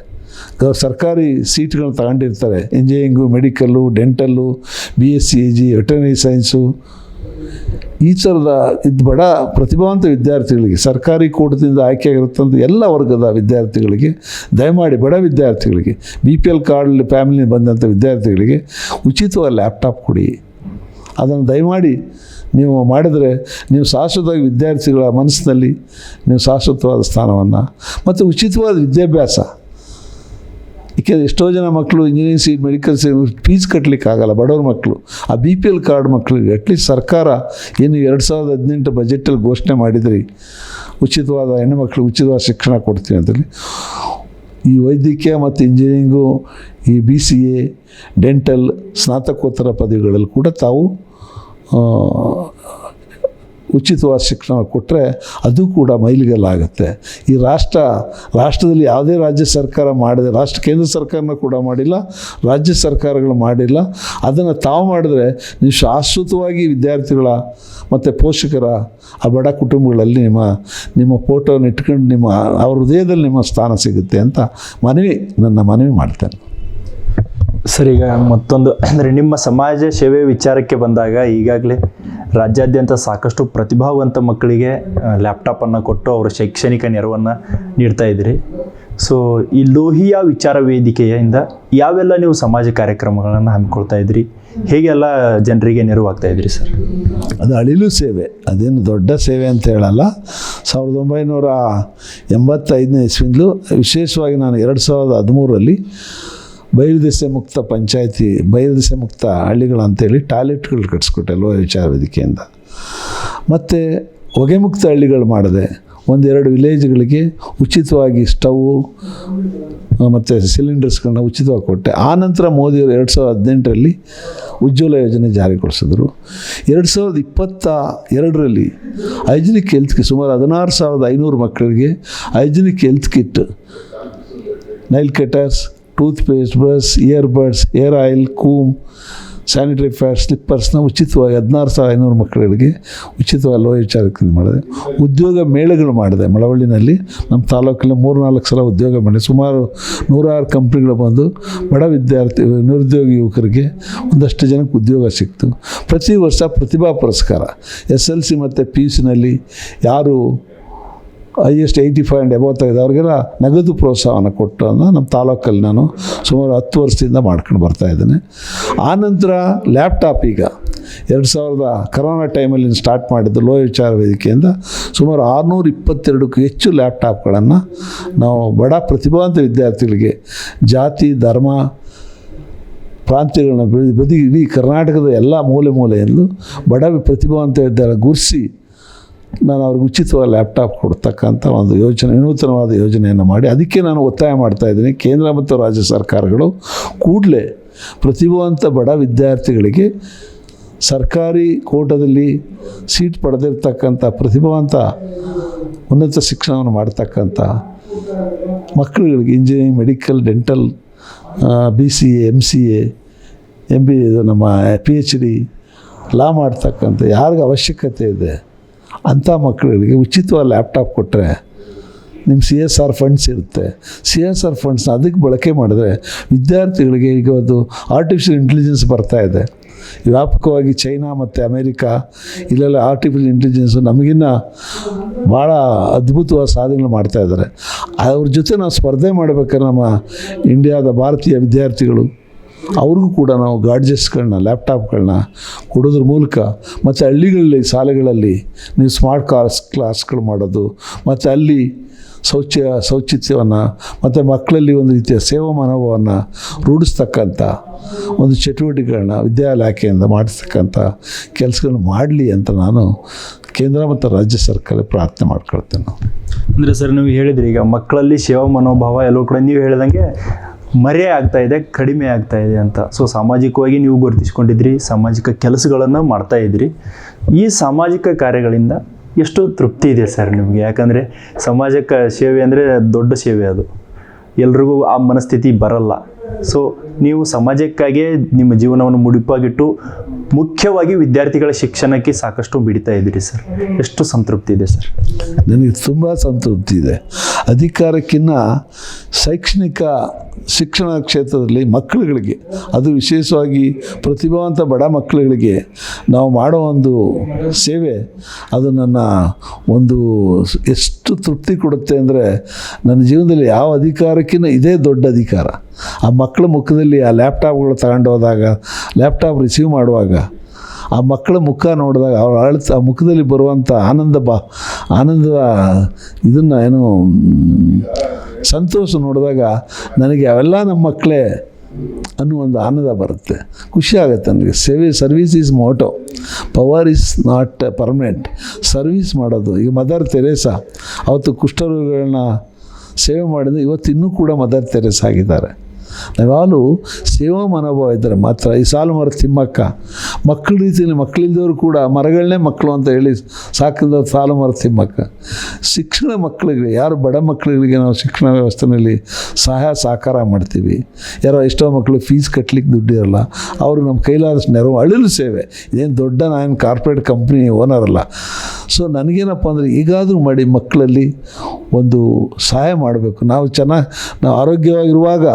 ಸರ್ಕಾರಿ ಸೀಟ್ಗಳನ್ನ ತಗೊಂಡಿರ್ತಾರೆ engineering medical dental B S C G veterinary science ಈ ಥರದ ಇದು ಬಡ ಪ್ರತಿಭಾವಂತ ವಿದ್ಯಾರ್ಥಿಗಳಿಗೆ, ಸರ್ಕಾರಿ ಕೋಟದಿಂದ ಆಯ್ಕೆಯಾಗಿರುತ್ತಂಥ ಎಲ್ಲ ವರ್ಗದ ವಿದ್ಯಾರ್ಥಿಗಳಿಗೆ, ದಯಮಾಡಿ ಬಡ ವಿದ್ಯಾರ್ಥಿಗಳಿಗೆ ಬಿ ಪಿ ಎಲ್ ಕಾರ್ಡಲ್ಲಿ ಫ್ಯಾಮಿಲಿ ಬಂದಂಥ ವಿದ್ಯಾರ್ಥಿಗಳಿಗೆ ಉಚಿತವಾಗಿ ಲ್ಯಾಪ್ಟಾಪ್ ಕೊಡಿ. ಅದನ್ನು ದಯಮಾಡಿ ನೀವು ಮಾಡಿದರೆ ನೀವು ಶಾಶ್ವತವಾಗಿ ವಿದ್ಯಾರ್ಥಿಗಳ ಮನಸ್ಸಿನಲ್ಲಿ ನೀವು ಶಾಶ್ವತವಾದ ಸ್ಥಾನವನ್ನು, ಮತ್ತು ಉಚಿತವಾದ ವಿದ್ಯಾಭ್ಯಾಸ. ಏಕೆಂದರೆ ಎಷ್ಟೋ ಜನ ಮಕ್ಕಳು engineering seat medical seat fees ಕಟ್ಟಲಿಕ್ಕೆ ಆಗಲ್ಲ ಬಡವ್ರ ಮಕ್ಕಳು. ಆ ಬಿ ಪಿ ಎಲ್ ಕಾರ್ಡ್ ಮಕ್ಕಳಿಗೆ ಅಟ್ಲೀಸ್ಟ್ ಸರ್ಕಾರ ಏನು ಎರಡು ಸಾವಿರದ ಹದಿನೆಂಟು ಬಜೆಟಲ್ಲಿ ಘೋಷಣೆ ಮಾಡಿದ್ರಿ ಉಚಿತವಾದ ಹೆಣ್ಣುಮಕ್ಳಿಗೆ ಉಚಿತವಾದ ಶಿಕ್ಷಣ ಕೊಡ್ತೀವಿ ಅಂತೇಳಿ. ಈ ವೈದ್ಯಕೀಯ ಮತ್ತು ಇಂಜಿನಿಯರಿಂಗು ಈ ಬಿ ಸಿ ಎ ಡೆಂಟಲ್ ಸ್ನಾತಕೋತ್ತರ ಪದವಿಗಳಲ್ಲಿ ಕೂಡ ತಾವು ಉಚಿತವಾದ ಶಿಕ್ಷಣ ಕೊಟ್ಟರೆ ಅದು ಕೂಡ ಮೈಲಿಗಲ್ಲಾಗುತ್ತೆ. ಈ ರಾಷ್ಟ್ರ, ರಾಷ್ಟ್ರದಲ್ಲಿ ಯಾವುದೇ ರಾಜ್ಯ ಸರ್ಕಾರ ಮಾಡಿದೆ, ರಾಷ್ಟ್ರ, ಕೇಂದ್ರ ಸರ್ಕಾರನ ಕೂಡ ಮಾಡಿಲ್ಲ, ರಾಜ್ಯ ಸರ್ಕಾರಗಳು ಮಾಡಿಲ್ಲ. ಅದನ್ನು ತಾವು ಮಾಡಿದ್ರೆ ನೀವು ಶಾಶ್ವತವಾಗಿ ವಿದ್ಯಾರ್ಥಿಗಳ ಮತ್ತು ಪೋಷಕರ, ಆ ಬಡ ಕುಟುಂಬಗಳಲ್ಲಿ ನಿಮ್ಮ ನಿಮ್ಮ ಫೋಟೋನ ಇಟ್ಕೊಂಡು ನಿಮ್ಮ, ಅವ್ರ ಹೃದಯದಲ್ಲಿ ನಿಮ್ಮ ಸ್ಥಾನ ಸಿಗುತ್ತೆ ಅಂತ ಮನವಿ, ನನ್ನ ಮನವಿ ಮಾಡ್ತೇನೆ. ಸರ್, ಈಗ ಮತ್ತೊಂದು, ಅಂದರೆ ನಿಮ್ಮ ಸಮಾಜ ಸೇವೆ ವಿಚಾರಕ್ಕೆ ಬಂದಾಗ ಈಗಾಗಲೇ ರಾಜ್ಯಾದ್ಯಂತ ಸಾಕಷ್ಟು ಪ್ರತಿಭಾವಂತ ಮಕ್ಕಳಿಗೆ ಲ್ಯಾಪ್ಟಾಪನ್ನು ಕೊಟ್ಟು ಅವರ ಶೈಕ್ಷಣಿಕ ನೆರವನ್ನು ನೀಡ್ತಾ ಇದ್ರಿ ಸೊ ಈ ಲೋಹಿಯಾ ವಿಚಾರ ವೇದಿಕೆಯಿಂದ ಯಾವೆಲ್ಲ ನೀವು ಸಮಾಜ ಕಾರ್ಯಕ್ರಮಗಳನ್ನು ಹಮ್ಮಿಕೊಳ್ತಾ ಇದ್ರಿ ಹೇಗೆಲ್ಲ ಜನರಿಗೆ ನೆರವಾಗ್ತಾ ಇದ್ರಿ ಸರ್? ಅದು ಅಳಿಲು ಸೇವೆ, ಅದೇನು ದೊಡ್ಡ ಸೇವೆ ಅಂತ ಹೇಳಲ್ಲ. ಸಾವಿರದ ಒಂಬೈನೂರ ಎಂಬತ್ತೈದನೇ ಇಸ್ವಿಂದಲೂ ವಿಶೇಷವಾಗಿ ನಾನು ಎರಡು ಸಾವಿರದ ಹದಿಮೂರರಲ್ಲಿ ಬಯಲುದೆಸೆ ಮುಕ್ತ ಪಂಚಾಯತಿ ಬಯಲುದೆಸೆ ಮುಕ್ತ ಹಳ್ಳಿಗಳು ಅಂತೇಳಿ ಟಾಯ್ಲೆಟ್ಗಳು ಕಟ್ಸ್ಕೊಟ್ಟೆ ಲೋಹ ವಿಚಾರ ವೇದಿಕೆಯಿಂದ. ಮತ್ತು ಹೊಗೆ ಮುಕ್ತ ಹಳ್ಳಿಗಳು ಮಾಡಿದೆ ಒಂದೆರಡು ವಿಲೇಜ್ಗಳಿಗೆ ಉಚಿತವಾಗಿ ಸ್ಟವ್ ಮತ್ತು ಸಿಲಿಂಡರ್ಸ್ಗಳನ್ನ ಉಚಿತವಾಗಿ ಕೊಟ್ಟೆ. ಆನಂತರ ಮೋದಿಯವರು ಎರಡು ಸಾವಿರದ ಹದಿನೆಂಟರಲ್ಲಿ ಉಜ್ವಲ ಯೋಜನೆ ಜಾರಿಗೊಳಿಸಿದ್ರು. ಎರಡು ಸಾವಿರದ ಇಪ್ಪತ್ತ ಎರಡರಲ್ಲಿ ಹೈಜಿನಿಕ್ ಹೆಲ್ತ್ ಕಿಟ್, ಸುಮಾರು ಹದಿನಾರು ಸಾವಿರದ ಐನೂರು ಮಕ್ಕಳಿಗೆ hygienic health kit, nail cutters toothpaste brush, earbuds, hair oil, comb, sanitary pad ಸ್ಲಿಪ್ಪರ್ಸ್ನ ಉಚಿತವಾಗಿ ಹದಿನಾರು ಸಾವಿರ ಐನೂರು ಮಕ್ಕಳಿಗೆ ಉಚಿತವಾಗಿ ಲೋ ವಿಚಾರಕ್ಕೆ ಮಾಡಿದೆ. ಉದ್ಯೋಗ ಮೇಳಗಳು ಮಾಡಿದೆ ಮಳವಳ್ಳಿನಲ್ಲಿ. ನಮ್ಮ ತಾಲೂಕಲ್ಲಿ ಮೂರು ನಾಲ್ಕು ಸಲ ಉದ್ಯೋಗ ಮಾಡಿದೆ. ಸುಮಾರು ನೂರಾರು ಕಂಪ್ನಿಗಳು ಬಂದು ಬಡ ವಿದ್ಯಾರ್ಥಿ, ನಿರುದ್ಯೋಗಿ ಯುವಕರಿಗೆ ಒಂದಷ್ಟು ಜನಕ್ಕೆ ಉದ್ಯೋಗ ಸಿಕ್ತು. ಪ್ರತಿ ವರ್ಷ ಪ್ರತಿಭಾ ಪುರಸ್ಕಾರ. ಎಸ್ ಎಲ್ ಸಿ ಮತ್ತು ಪಿ ಯು ಸಿನಲ್ಲಿ ಯಾರು highest eighty five and above ತೆಗೆದವ್ರಿಗೆಲ್ಲ ನಗದು ಪ್ರೋತ್ಸಾಹನ ಕೊಟ್ಟು ನಮ್ಮ ತಾಲೂಕಲ್ಲಿ ನಾನು ಸುಮಾರು ಹತ್ತು ವರ್ಷದಿಂದ ಮಾಡ್ಕೊಂಡು ಬರ್ತಾ ಇದ್ದೇನೆ. ಆನಂತರ ಲ್ಯಾಪ್ಟಾಪ್ ಈಗ ಎರಡು ಸಾವಿರದ ಕರೋನಾ ಟೈಮಲ್ಲಿ ಸ್ಟಾರ್ಟ್ ಮಾಡಿದ್ದು ಲೋ ವಿಚಾರ ವೇದಿಕೆಯಿಂದ ಸುಮಾರು ಆರುನೂರ ಇಪ್ಪತ್ತೆರಡಕ್ಕೂ ಹೆಚ್ಚು ಲ್ಯಾಪ್ಟಾಪ್ಗಳನ್ನು ನಾವು ಬಡ ಪ್ರತಿಭಾವಂತ ವಿದ್ಯಾರ್ಥಿಗಳಿಗೆ ಜಾತಿ, ಧರ್ಮ, ಪ್ರಾಂತ್ಯಗಳನ್ನ ಬದಿ ಇಡೀ ಕರ್ನಾಟಕದ ಎಲ್ಲ ಮೂಲೆ ಮೂಲೆಯಲ್ಲೂ ಬಡ ಪ್ರತಿಭಾವಂತ ವಿದ್ಯಾರ್ಥಿ ಗುರುಸಿ ನಾನು ಅವ್ರಿಗೆ ಉಚಿತವಾಗಿ ಲ್ಯಾಪ್ಟಾಪ್ ಕೊಡ್ತಕ್ಕಂಥ ಒಂದು ಯೋಜನೆ, ವಿನೂತನವಾದ ಯೋಜನೆಯನ್ನು ಮಾಡಿ, ಅದಕ್ಕೆ ನಾನು ಒತ್ತಾಯ ಮಾಡ್ತಾ ಇದ್ದೀನಿ. ಕೇಂದ್ರ ಮತ್ತು ರಾಜ್ಯ ಸರ್ಕಾರಗಳು ಕೂಡಲೇ ಪ್ರತಿಭಾವಂತ ಬಡ ವಿದ್ಯಾರ್ಥಿಗಳಿಗೆ ಸರ್ಕಾರಿ ಕೋಟದಲ್ಲಿ ಸೀಟ್ ಪಡೆದಿರ್ತಕ್ಕಂಥ ಪ್ರತಿಭಾವಂತ ಉನ್ನತ ಶಿಕ್ಷಣವನ್ನು ಮಾಡ್ತಕ್ಕಂಥ ಮಕ್ಕಳುಗಳಿಗೆ engineering, medical, dental B C A M C A M B ಇದು ನಮ್ಮ, ಪಿ ಎಚ್ ಡಿ, ಲಾ ಮಾಡ್ತಕ್ಕಂಥ ಯಾರಿಗೆ ಅವಶ್ಯಕತೆ ಇದೆ ಅಂಥ ಮಕ್ಕಳಿಗೆ ಉಚಿತವಾಗಿ ಲ್ಯಾಪ್ಟಾಪ್ ಕೊಟ್ಟರೆ ನಿಮ್ಮ ಸಿ ಎಸ್ ಆರ್ ಫಂಡ್ಸ್ ಇರುತ್ತೆ. ಸಿ ಎಸ್ ಆರ್ ಫಂಡ್ಸ್ನ ಅದಕ್ಕೆ ಬಳಕೆ ಮಾಡಿದ್ರೆ ವಿದ್ಯಾರ್ಥಿಗಳಿಗೆ ಈಗ ಒಂದು ಆರ್ಟಿಫಿಷಿಯಲ್ ಇಂಟೆಲಿಜೆನ್ಸ್ ಬರ್ತಾ ಇದೆ. ವ್ಯಾಪಕವಾಗಿ ಚೈನಾ ಮತ್ತು ಅಮೇರಿಕಾ, ಇಲ್ಲೆಲ್ಲ ಆರ್ಟಿಫಿಷಿಯಲ್ ಇಂಟೆಲಿಜೆನ್ಸು ನಮಗಿನ್ನ ಭಾಳ ಅದ್ಭುತವಾದ ಸಾಧನೆಗಳು ಮಾಡ್ತಾಯಿದ್ದಾರೆ ಅವ್ರ ಜೊತೆ ನಾವು ಸ್ಪರ್ಧೆ ಮಾಡಬೇಕಾದ್ರೆ ನಮ್ಮ ಇಂಡಿಯಾದ ಭಾರತೀಯ ವಿದ್ಯಾರ್ಥಿಗಳು ಅವ್ರಿಗೂ ಕೂಡ ನಾವು ಗಾಡ್ಜೆಸ್ಗಳನ್ನ ಲ್ಯಾಪ್ಟಾಪ್ಗಳನ್ನ ಕೊಡೋದ್ರ ಮೂಲಕ ಮತ್ತು ಹಳ್ಳಿಗಳಲ್ಲಿ, ಶಾಲೆಗಳಲ್ಲಿ ನೀವು ಸ್ಮಾರ್ಟ್ ಕ್ಲಾಸ್ ಕ್ಲಾಸ್ಗಳು ಮಾಡೋದು, ಮತ್ತು ಅಲ್ಲಿ ಶೌಚ, ಶೌಚಿತ್ಯವನ್ನು, ಮತ್ತು ಮಕ್ಕಳಲ್ಲಿ ಒಂದು ರೀತಿಯ ಸೇವಾ ಮನೋಭಾವವನ್ನು ರೂಢಿಸ್ತಕ್ಕಂಥ ಒಂದು ಚಟುವಟಿಕೆಗಳನ್ನ ವಿದ್ಯಾಲಯಕೆಯಿಂದ ಮಾಡಿಸ್ತಕ್ಕಂಥ ಕೆಲಸಗಳನ್ನ ಮಾಡಲಿ ಅಂತ ನಾನು ಕೇಂದ್ರ ಮತ್ತು ರಾಜ್ಯ ಸರ್ಕಾರ ಪ್ರಾರ್ಥನೆ ಮಾಡ್ಕೊಳ್ತೇನೆ. ಅಂದರೆ ಸರ್, ನೀವು ಹೇಳಿದ್ರಿ ಈಗ ಮಕ್ಕಳಲ್ಲಿ ಸೇವಾ ಮನೋಭಾವ ಎಲ್ಲೋ ಕೂಡ ನೀವು ಹೇಳ್ದಂಗೆ ಮರೆ ಆಗ್ತಾ ಇದೆ, ಕಡಿಮೆ ಆಗ್ತಾ ಇದೆ ಅಂತ. ಸೊ ಸಾಮಾಜಿಕವಾಗಿ ನೀವು ಗುರುತಿಸ್ಕೊಂಡಿದ್ರಿ ಸಾಮಾಜಿಕ ಕೆಲಸಗಳನ್ನು ಮಾಡ್ತಾ ಇದ್ರಿ ಈ ಸಾಮಾಜಿಕ ಕಾರ್ಯಗಳಿಂದ ಎಷ್ಟು ತೃಪ್ತಿ ಇದೆ ಸರ್ ನಿಮಗೆ? ಯಾಕಂದರೆ ಸಮಾಜಕ್ಕೆ ಸೇವೆ ಅಂದರೆ ದೊಡ್ಡ ಸೇವೆ ಅದು. ಎಲ್ರಿಗೂ ಆ ಮನಸ್ಥಿತಿ ಬರಲ್ಲ. ಸೊ ನೀವು ಸಮಾಜಕ್ಕಾಗಿಯೇ ನಿಮ್ಮ ಜೀವನವನ್ನು ಮುಡಿಪಾಗಿಟ್ಟು ಮುಖ್ಯವಾಗಿ ವಿದ್ಯಾರ್ಥಿಗಳ ಶಿಕ್ಷಣಕ್ಕೆ ಸಾಕಷ್ಟು ಬಿಡಿತಾ ಇದ್ದೀರಿ ಸರ್. ಎಷ್ಟು ಸಂತೃಪ್ತಿ ಇದೆ ಸರ್. ನನಗೆ ತುಂಬ ಸಂತೃಪ್ತಿ ಇದೆ. ಅಧಿಕಾರಕ್ಕಿಂತ ಶೈಕ್ಷಣಿಕ ಶಿಕ್ಷಣ ಕ್ಷೇತ್ರದಲ್ಲಿ ಮಕ್ಕಳುಗಳಿಗೆ, ಅದು ವಿಶೇಷವಾಗಿ ಪ್ರತಿಭಾವಂತ ಬಡ ಮಕ್ಕಳುಗಳಿಗೆ ನಾವು ಮಾಡೋ ಒಂದು ಸೇವೆ, ಅದು ನನ್ನ ಒಂದು ಎಷ್ಟು ತೃಪ್ತಿ ಕೊಡುತ್ತೆ ಅಂದರೆ ನನ್ನ ಜೀವನದಲ್ಲಿ ಯಾವ ಅಧಿಕಾರಕ್ಕಿಂತ ಇದೇ ದೊಡ್ಡ ಅಧಿಕಾರ. ಆ ಮಕ್ಕಳ ಮುಖದಲ್ಲಿ ಆ ಲ್ಯಾಪ್ಟಾಪ್ಗಳು ತಗೊಂಡು ಹೋದಾಗ ಲ್ಯಾಪ್ಟಾಪ್ ರಿಸೀವ್ ಮಾಡುವಾಗ ಆ ಮಕ್ಕಳ ಮುಖ ನೋಡಿದಾಗ, ಅವ್ರು ಅಳ್ತ, ಆ ಮುಖದಲ್ಲಿ ಬರುವಂಥ ಆನಂದ ಬಾ ಆನಂದದ ಇದನ್ನು ಏನು, ಸಂತೋಷ ನೋಡಿದಾಗ ನನಗೆ ಅವೆಲ್ಲ ನಮ್ಮ ಮಕ್ಕಳೇ ಅನ್ನೋ ಒಂದು ಆನಂದ ಬರುತ್ತೆ. ಖುಷಿ ಆಗುತ್ತೆ ನನಗೆ. ಸೇವೆ service is motto power is not permanent service ಮಾಡೋದು. ಈಗ ಮದರ್ ತೆರೇಸಾ, ಅವತ್ತು ಕುಷ್ಠರೋಗಿಗಳನ್ನ ಸೇವೆ ಮಾಡಿದ್ರೆ ಇವತ್ತು ಇನ್ನೂ ಕೂಡ ಮದರ್ ತೆರೇಸ ಆಗಿದ್ದಾರೆ. ನಾವು ಸೇವಾ ಮನೋಭಾವ ಇದ್ದರೆ ಮಾತ್ರ. ಈ ಸಾಲು ಮರ ತಿಮ್ಮಕ್ಕ ಮಕ್ಕಳ ರೀತಿಯಲ್ಲಿ ಮಕ್ಕಳಿದ್ದವರು ಕೂಡ ಮರಗಳನ್ನೇ ಮಕ್ಕಳು ಅಂತ ಹೇಳಿ ಸಾಕಿದ ಸಾಲು ಮರ ಮಕ್ಕ. ಶಿಕ್ಷಣ ಮಕ್ಕಳಿಗೆ, ಯಾರು ಬಡ ಮಕ್ಕಳಿಗೆ ನಾವು ಶಿಕ್ಷಣ ವ್ಯವಸ್ಥೆಯಲ್ಲಿ ಸಹಾಯ ಸಹಕಾರ ಮಾಡ್ತೀವಿ. ಯಾರೋ ಎಷ್ಟೋ ಮಕ್ಕಳು ಫೀಸ್ ಕಟ್ಟಲಿಕ್ಕೆ ದುಡ್ಡು ಇರಲ್ಲ, ಅವರು ನಮ್ಮ ಕೈಲಾದಷ್ಟು ನೆರವು ಅಳಿಲು ಸೇವೆ. ಇದೇನು ದೊಡ್ಡ ನಾನು ಕಾರ್ಪೊರೇಟ್ ಕಂಪ್ನಿ ಓನರ್ ಅಲ್ಲ. ಸೊ ನನಗೇನಪ್ಪ ಅಂದರೆ ಈಗಾದರೂ ಮಾಡಿ ಮಕ್ಕಳಲ್ಲಿ ಒಂದು ಸಹಾಯ ಮಾಡಬೇಕು. ನಾವು ಚೆನ್ನಾಗಿ ನಾವು ಆರೋಗ್ಯವಾಗಿರುವಾಗ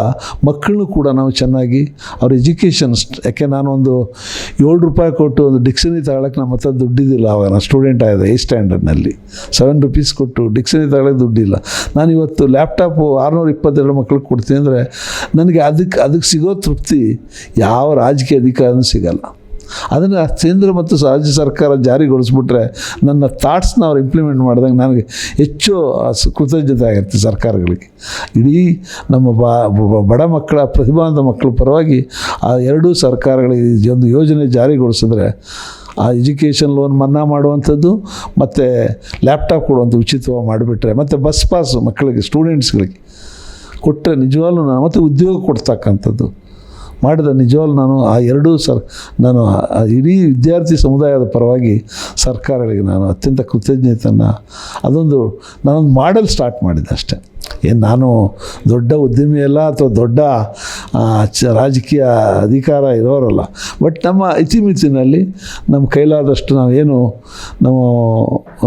ಮಕ್ಕಳನ್ನು ಕೂಡ ನಾವು ಚೆನ್ನಾಗಿ ಅವ್ರ ಎಜುಕೇಷನ್ ಯಾಕೆ ನಾನೊಂದು ಏಳು ರೂಪಾಯಿ ಕೊಟ್ಟು ಒಂದು ಡಿಕ್ಷನರಿ ತಗೊಳಕ್ಕೆ ನಮ್ಮ ಹತ್ರ ದುಡ್ಡಿದ್ದಿಲ್ಲ ಆವಾಗ ನಾನು ಸ್ಟೂಡೆಂಟ್ ಆಗಿದೆ ಏ ಸ್ಟ್ಯಾಂಡರ್ಡ್ನಲ್ಲಿ. ಸೆವೆನ್ ರುಪೀಸ್ ಕೊಟ್ಟು ಡಿಕ್ಷನರಿ ತಗೊಳಕ್ಕೆ ದುಡ್ಡಿಲ್ಲ. ನಾನು ಇವತ್ತು ಲ್ಯಾಪ್ಟಾಪು ಆರುನೂರ ಇಪ್ಪತ್ತೆರಡು ಮಕ್ಕಳಿಗೆ ಕೊಡ್ತೀನಿ ಅಂದರೆ ನನಗೆ ಅದಕ್ಕೆ ಅದಕ್ಕೆ ಸಿಗೋ ತೃಪ್ತಿ ಯಾವ ರಾಜಕೀಯ ಅಧಿಕಾರನೂ ಸಿಗಲ್ಲ. ಅದನ್ನು ಕೇಂದ್ರ ಮತ್ತು ರಾಜ್ಯ ಸರ್ಕಾರ ಜಾರಿಗೊಳಿಸ್ಬಿಟ್ರೆ ನನ್ನ ಥಾಟ್ಸ್ನ ಅವ್ರು ಇಂಪ್ಲಿಮೆಂಟ್ ಮಾಡಿದಾಗ ನನಗೆ ಹೆಚ್ಚು ಕೃತಜ್ಞತೆ ಆಗಿರುತ್ತೆ ಸರ್ಕಾರಗಳಿಗೆ. ಇಡೀ ನಮ್ಮ ಬಡ ಮಕ್ಕಳ, ಪ್ರತಿಭಾವಂತ ಮಕ್ಕಳ ಪರವಾಗಿ ಆ ಎರಡೂ ಸರ್ಕಾರಗಳಿಗೆ ಒಂದು ಯೋಜನೆ ಜಾರಿಗೊಳಿಸಿದ್ರೆ ಆ ಎಜುಕೇಷನ್ ಲೋನ್ ಮನ್ನಾ ಮಾಡುವಂಥದ್ದು ಮತ್ತು ಲ್ಯಾಪ್ಟಾಪ್ ಕೊಡುವಂಥ ಉಚಿತವಾಗಿ ಮಾಡಿಬಿಟ್ರೆ ಮತ್ತು ಬಸ್ ಪಾಸು ಮಕ್ಕಳಿಗೆ ಸ್ಟೂಡೆಂಟ್ಸ್ಗಳಿಗೆ ಕೊಟ್ಟರೆ ನಿಜವಾಗ್ಲೂ ನಾನು ಮತ್ತು ಉದ್ಯೋಗ ಕೊಡ್ತಕ್ಕಂಥದ್ದು. ಮಾಡಿದ ನಿಜವಾಗ್ಲು ನಾನು ಆ ಎರಡೂ ಸರ್, ನಾನು ಇಡೀ ವಿದ್ಯಾರ್ಥಿ ಸಮುದಾಯದ ಪರವಾಗಿ ಸರ್ಕಾರಗಳಿಗೆ ನಾನು ಅತ್ಯಂತ ಕೃತಜ್ಞತೆಯನ್ನು, ಅದೊಂದು ನಾನೊಂದು ಮಾಡೆಲ್ ಸ್ಟಾರ್ಟ್ ಮಾಡಿದ್ದೆ ಅಷ್ಟೇ. ಏನು ನಾನು ದೊಡ್ಡ ಉದ್ಯಮಿ ಅಲ್ಲ ಅಥವಾ ದೊಡ್ಡ ಚ, ರಾಜಕೀಯ ಅಧಿಕಾರ ಇರೋರಲ್ಲ. ಬಟ್ ನಮ್ಮ ಇತಿಮಿತಿನಲ್ಲಿ ನಮ್ಮ ಕೈಲಾದಷ್ಟು ನಾವೇನು ನಾವು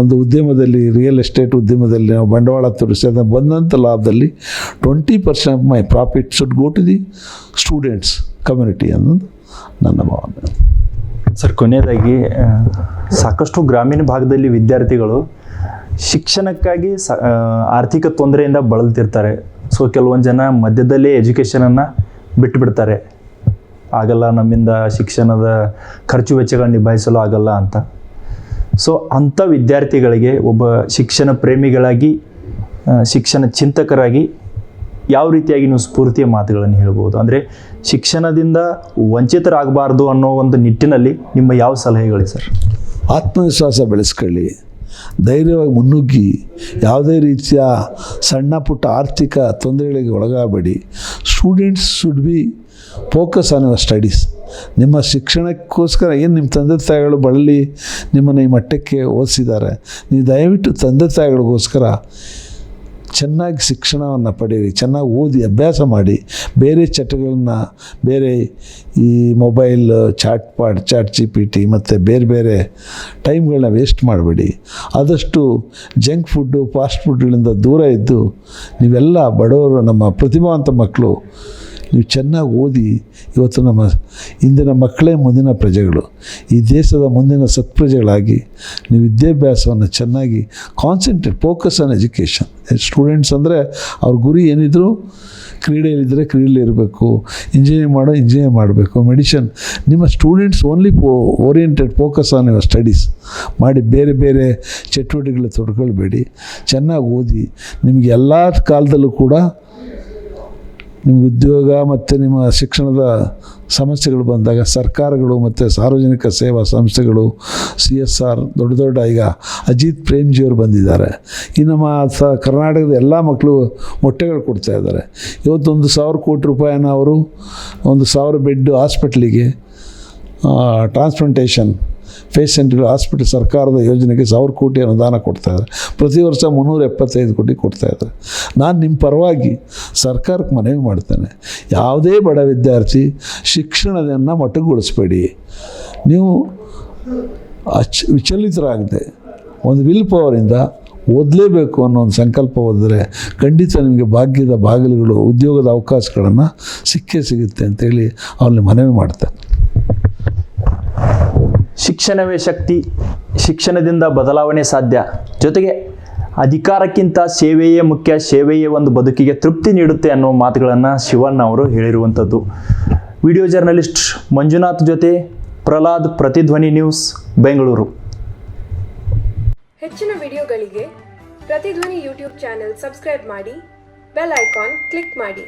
ಒಂದು ಉದ್ಯಮದಲ್ಲಿ ರಿಯಲ್ ಎಸ್ಟೇಟ್ ಉದ್ಯಮದಲ್ಲಿ ನಾವು ಬಂಡವಾಳ ತೋರಿಸಿ, ಅದನ್ನು ಬಂದಂಥ ಲಾಭದಲ್ಲಿ twenty percent my profit should go to the students community ಅನ್ನೋದು ನನ್ನ ಭಾವನೆ. ಸರ್, ಕೊನೆಯದಾಗಿ ಸಾಕಷ್ಟು ಗ್ರಾಮೀಣ ಭಾಗದಲ್ಲಿ ವಿದ್ಯಾರ್ಥಿಗಳು ಶಿಕ್ಷಣಕ್ಕಾಗಿ ಸ ಆರ್ಥಿಕ ತೊಂದರೆಯಿಂದ ಬಳಲ್ತಿರ್ತಾರೆ. ಸೊ ಕೆಲವೊಂದು ಜನ ಮಧ್ಯದಲ್ಲೇ ಎಜುಕೇಷನನ್ನು ಬಿಟ್ಟುಬಿಡ್ತಾರೆ ಆಗಲ್ಲ ನಮ್ಮಿಂದ ಶಿಕ್ಷಣದ ಖರ್ಚು ವೆಚ್ಚಗಳನ್ನ ನಿಭಾಯಿಸಲು ಆಗಲ್ಲ ಅಂತ. ಸೊ ಅಂಥ ವಿದ್ಯಾರ್ಥಿಗಳಿಗೆ ಒಬ್ಬ ಶಿಕ್ಷಣ ಪ್ರೇಮಿಗಳಾಗಿ ಶಿಕ್ಷಣ ಚಿಂತಕರಾಗಿ ಯಾವ ರೀತಿಯಾಗಿ ನೀವು ಸ್ಫೂರ್ತಿಯ ಮಾತುಗಳನ್ನು ಹೇಳ್ಬೋದು? ಅಂದರೆ ಶಿಕ್ಷಣದಿಂದ ವಂಚಿತರಾಗಬಾರ್ದು ಅನ್ನೋ ಒಂದು ನಿಟ್ಟಿನಲ್ಲಿ ನಿಮ್ಮ ಯಾವ ಸಲಹೆಗಳು ಸರ್? ಆತ್ಮವಿಶ್ವಾಸ ಬೆಳೆಸ್ಕೊಳ್ಳಿ. ಧೈರ್ಯವಾಗಿ ಮುನ್ನುಗ್ಗಿ, ಯಾವುದೇ ರೀತಿಯ ಸಣ್ಣ ಪುಟ್ಟ ಆರ್ಥಿಕ ತೊಂದರೆಗಳಿಗೆ ಒಳಗಾಗಬೇಡಿ. Students should be focus on your studies ನಿಮ್ಮ ಶಿಕ್ಷಣಕ್ಕೋಸ್ಕರ ಏನು ನಿಮ್ಮ ತಂದೆ ತಾಯಿಗಳು ಬಳಲಿ ನಿಮ್ಮನ್ನು ಈ ಮಟ್ಟಕ್ಕೆ ಓದಿಸಿದ್ದಾರೆ. ನೀವು ದಯವಿಟ್ಟು ತಂದೆ ತಾಯಿಗಳಿಗೋಸ್ಕರ ಚೆನ್ನಾಗಿ ಶಿಕ್ಷಣವನ್ನು ಪಡೀರಿ, ಚೆನ್ನಾಗಿ ಓದಿ, ಅಭ್ಯಾಸ ಮಾಡಿ, ಬೇರೆ ಚಟಗಳನ್ನ, ಬೇರೆ ಈ mobile chat bot chat G P T ಮತ್ತು ಬೇರೆ ಬೇರೆ ಟೈಮ್ಗಳನ್ನ ವೇಸ್ಟ್ ಮಾಡಬೇಡಿ. ಆದಷ್ಟು ಜಂಕ್ ಫುಡ್ಡು, ಫಾಸ್ಟ್ ಫುಡ್ಗಳಿಂದ ದೂರ ಇದ್ದು, ನೀವೆಲ್ಲ ಬಡವರು, ನಮ್ಮ ಪ್ರತಿಭಾವಂತ ಮಕ್ಕಳು ನೀವು ಚೆನ್ನಾಗಿ ಓದಿ ಇವತ್ತು ನಮ್ಮ ಇಂದಿನ ಮಕ್ಕಳೇ ಮುಂದಿನ ಪ್ರಜೆಗಳು. ಈ ದೇಶದ ಮುಂದಿನ ಸತ್ಪ್ರಜೆಗಳಾಗಿ ನೀವು ವಿದ್ಯಾಭ್ಯಾಸವನ್ನು ಚೆನ್ನಾಗಿ concentrate focus on education students ಅಂದರೆ ಅವ್ರ ಗುರಿ ಏನಿದ್ರು ಕ್ರೀಡೆಯಲ್ಲಿದ್ದರೆ ಕ್ರೀಡೆಯಲ್ಲಿ ಇರಬೇಕು ಇಂಜಿನಿಯರಿಂಗ್ ಮಾಡೋ ಇಂಜಿನಿಯರ್ ಮಾಡಬೇಕು ಮೆಡಿಷನ್ ನಿಮ್ಮ ಸ್ಟೂಡೆಂಟ್ಸ್ ಓನ್ಲಿ ಪೋ oriented focus on your studies ಮಾಡಿ ಬೇರೆ ಬೇರೆ ಚಟುವಟಿಕೆಗಳು ತೊಡ್ಕೊಳ್ಬೇಡಿ. ಚೆನ್ನಾಗಿ ಓದಿ. ನಿಮಗೆ ಎಲ್ಲ ಕಾಲದಲ್ಲೂ ಕೂಡ ನಿಮ್ಗೆ ಉದ್ಯೋಗ ಮತ್ತು ನಿಮ್ಮ ಶಿಕ್ಷಣದ ಸಮಸ್ಯೆಗಳು ಬಂದಾಗ ಸರ್ಕಾರಗಳು ಮತ್ತು ಸಾರ್ವಜನಿಕ ಸೇವಾ ಸಂಸ್ಥೆಗಳು, ಸಿ ಎಸ್ ಆರ್, ದೊಡ್ಡ ದೊಡ್ಡ ಈಗ ಅಜಿತ್ ಪ್ರೇಮ್ಜಿಯವರು ಬಂದಿದ್ದಾರೆ. ಈ ನಮ್ಮ ಸ ಕರ್ನಾಟಕದ ಎಲ್ಲ ಮಕ್ಕಳು ಮೊಟ್ಟೆಗಳು ಕೊಡ್ತಾ ಇದ್ದಾರೆ. ಇವತ್ತೊಂದು ಸಾವಿರ ಕೋಟಿ ರೂಪಾಯಿನ ಅವರು ಒಂದು ಸಾವಿರ ಬೆಡ್ ಹಾಸ್ಪಿಟ್ಲಿಗೆ ಟ್ರಾನ್ಸ್ಪ್ಲಾಂಟೇಷನ್ ಸೆಂಟರ್ ಹಾಸ್ಪಿಟಲ್ ಸರ್ಕಾರದ ಯೋಜನೆಗೆ ಸಾವಿರ ಕೋಟಿ ಅನುದಾನ ಕೊಡ್ತಾಯಿದ್ದಾರೆ ಪ್ರತಿ ವರ್ಷ ಮುನ್ನೂರ ಎಪ್ಪತ್ತೈದು ಕೋಟಿ ಕೊಡ್ತಾಯಿದ್ದಾರೆ ನಾನು ನಿಮ್ಮ ಪರವಾಗಿ ಸರ್ಕಾರಕ್ಕೆ ಮನವಿ ಮಾಡ್ತೇನೆ. ಯಾವುದೇ ಬಡ ವಿದ್ಯಾರ್ಥಿ ಶಿಕ್ಷಣದನ್ನು ಮಟ್ಟಗೊಳಿಸ್ಬೇಡಿ ನೀವು ಅಚ್ ವಿಚಲಿತರಾಗದೆ ಒಂದು ವಿಲ್ ಪವರಿಂದ ಓದಲೇಬೇಕು ಅನ್ನೋ ಒಂದು ಸಂಕಲ್ಪ ಹೋದರೆ ಖಂಡಿತ ನಿಮಗೆ ಭಾಗ್ಯದ ಬಾಗಿಲುಗಳು, ಉದ್ಯೋಗದ ಅವಕಾಶಗಳನ್ನು ಸಿಕ್ಕೇ ಸಿಗುತ್ತೆ ಅಂತೇಳಿ ಅವ್ರಲ್ಲಿ ಮನವಿ ಮಾಡ್ತಾರೆ ಶಿಕ್ಷಣವೇ ಶಕ್ತಿ, ಶಿಕ್ಷಣದಿಂದ ಬದಲಾವಣೆ ಸಾಧ್ಯ. ಜೊತೆಗೆ ಅಧಿಕಾರಕ್ಕಿಂತ ಸೇವೆಯೇ ಮುಖ್ಯ, ಸೇವೆಯೇ ಒಂದು ಬದುಕಿಗೆ ತೃಪ್ತಿ ನೀಡುತ್ತೆ ಅನ್ನೋ ಮಾತುಗಳನ್ನು ಶಿವಣ್ಣ ಅವರು ಹೇಳಿರುವಂಥದ್ದು. ವಿಡಿಯೋ ಜರ್ನಲಿಸ್ಟ್ ಮಂಜುನಾಥ್ ಜೊತೆ ಪ್ರಹ್ಲಾದ್ ಪ್ರತಿಧ್ವನಿ ನ್ಯೂಸ್, ಬೆಂಗಳೂರು. ಹೆಚ್ಚಿನ ವಿಡಿಯೋಗಳಿಗೆ ಪ್ರತಿಧ್ವನಿ ಯೂಟ್ಯೂಬ್ ಚಾನೆಲ್ ಸಬ್ಸ್ಕ್ರೈಬ್ ಮಾಡಿ, ಬೆಲ್ ಐಕಾನ್ ಕ್ಲಿಕ್ ಮಾಡಿ.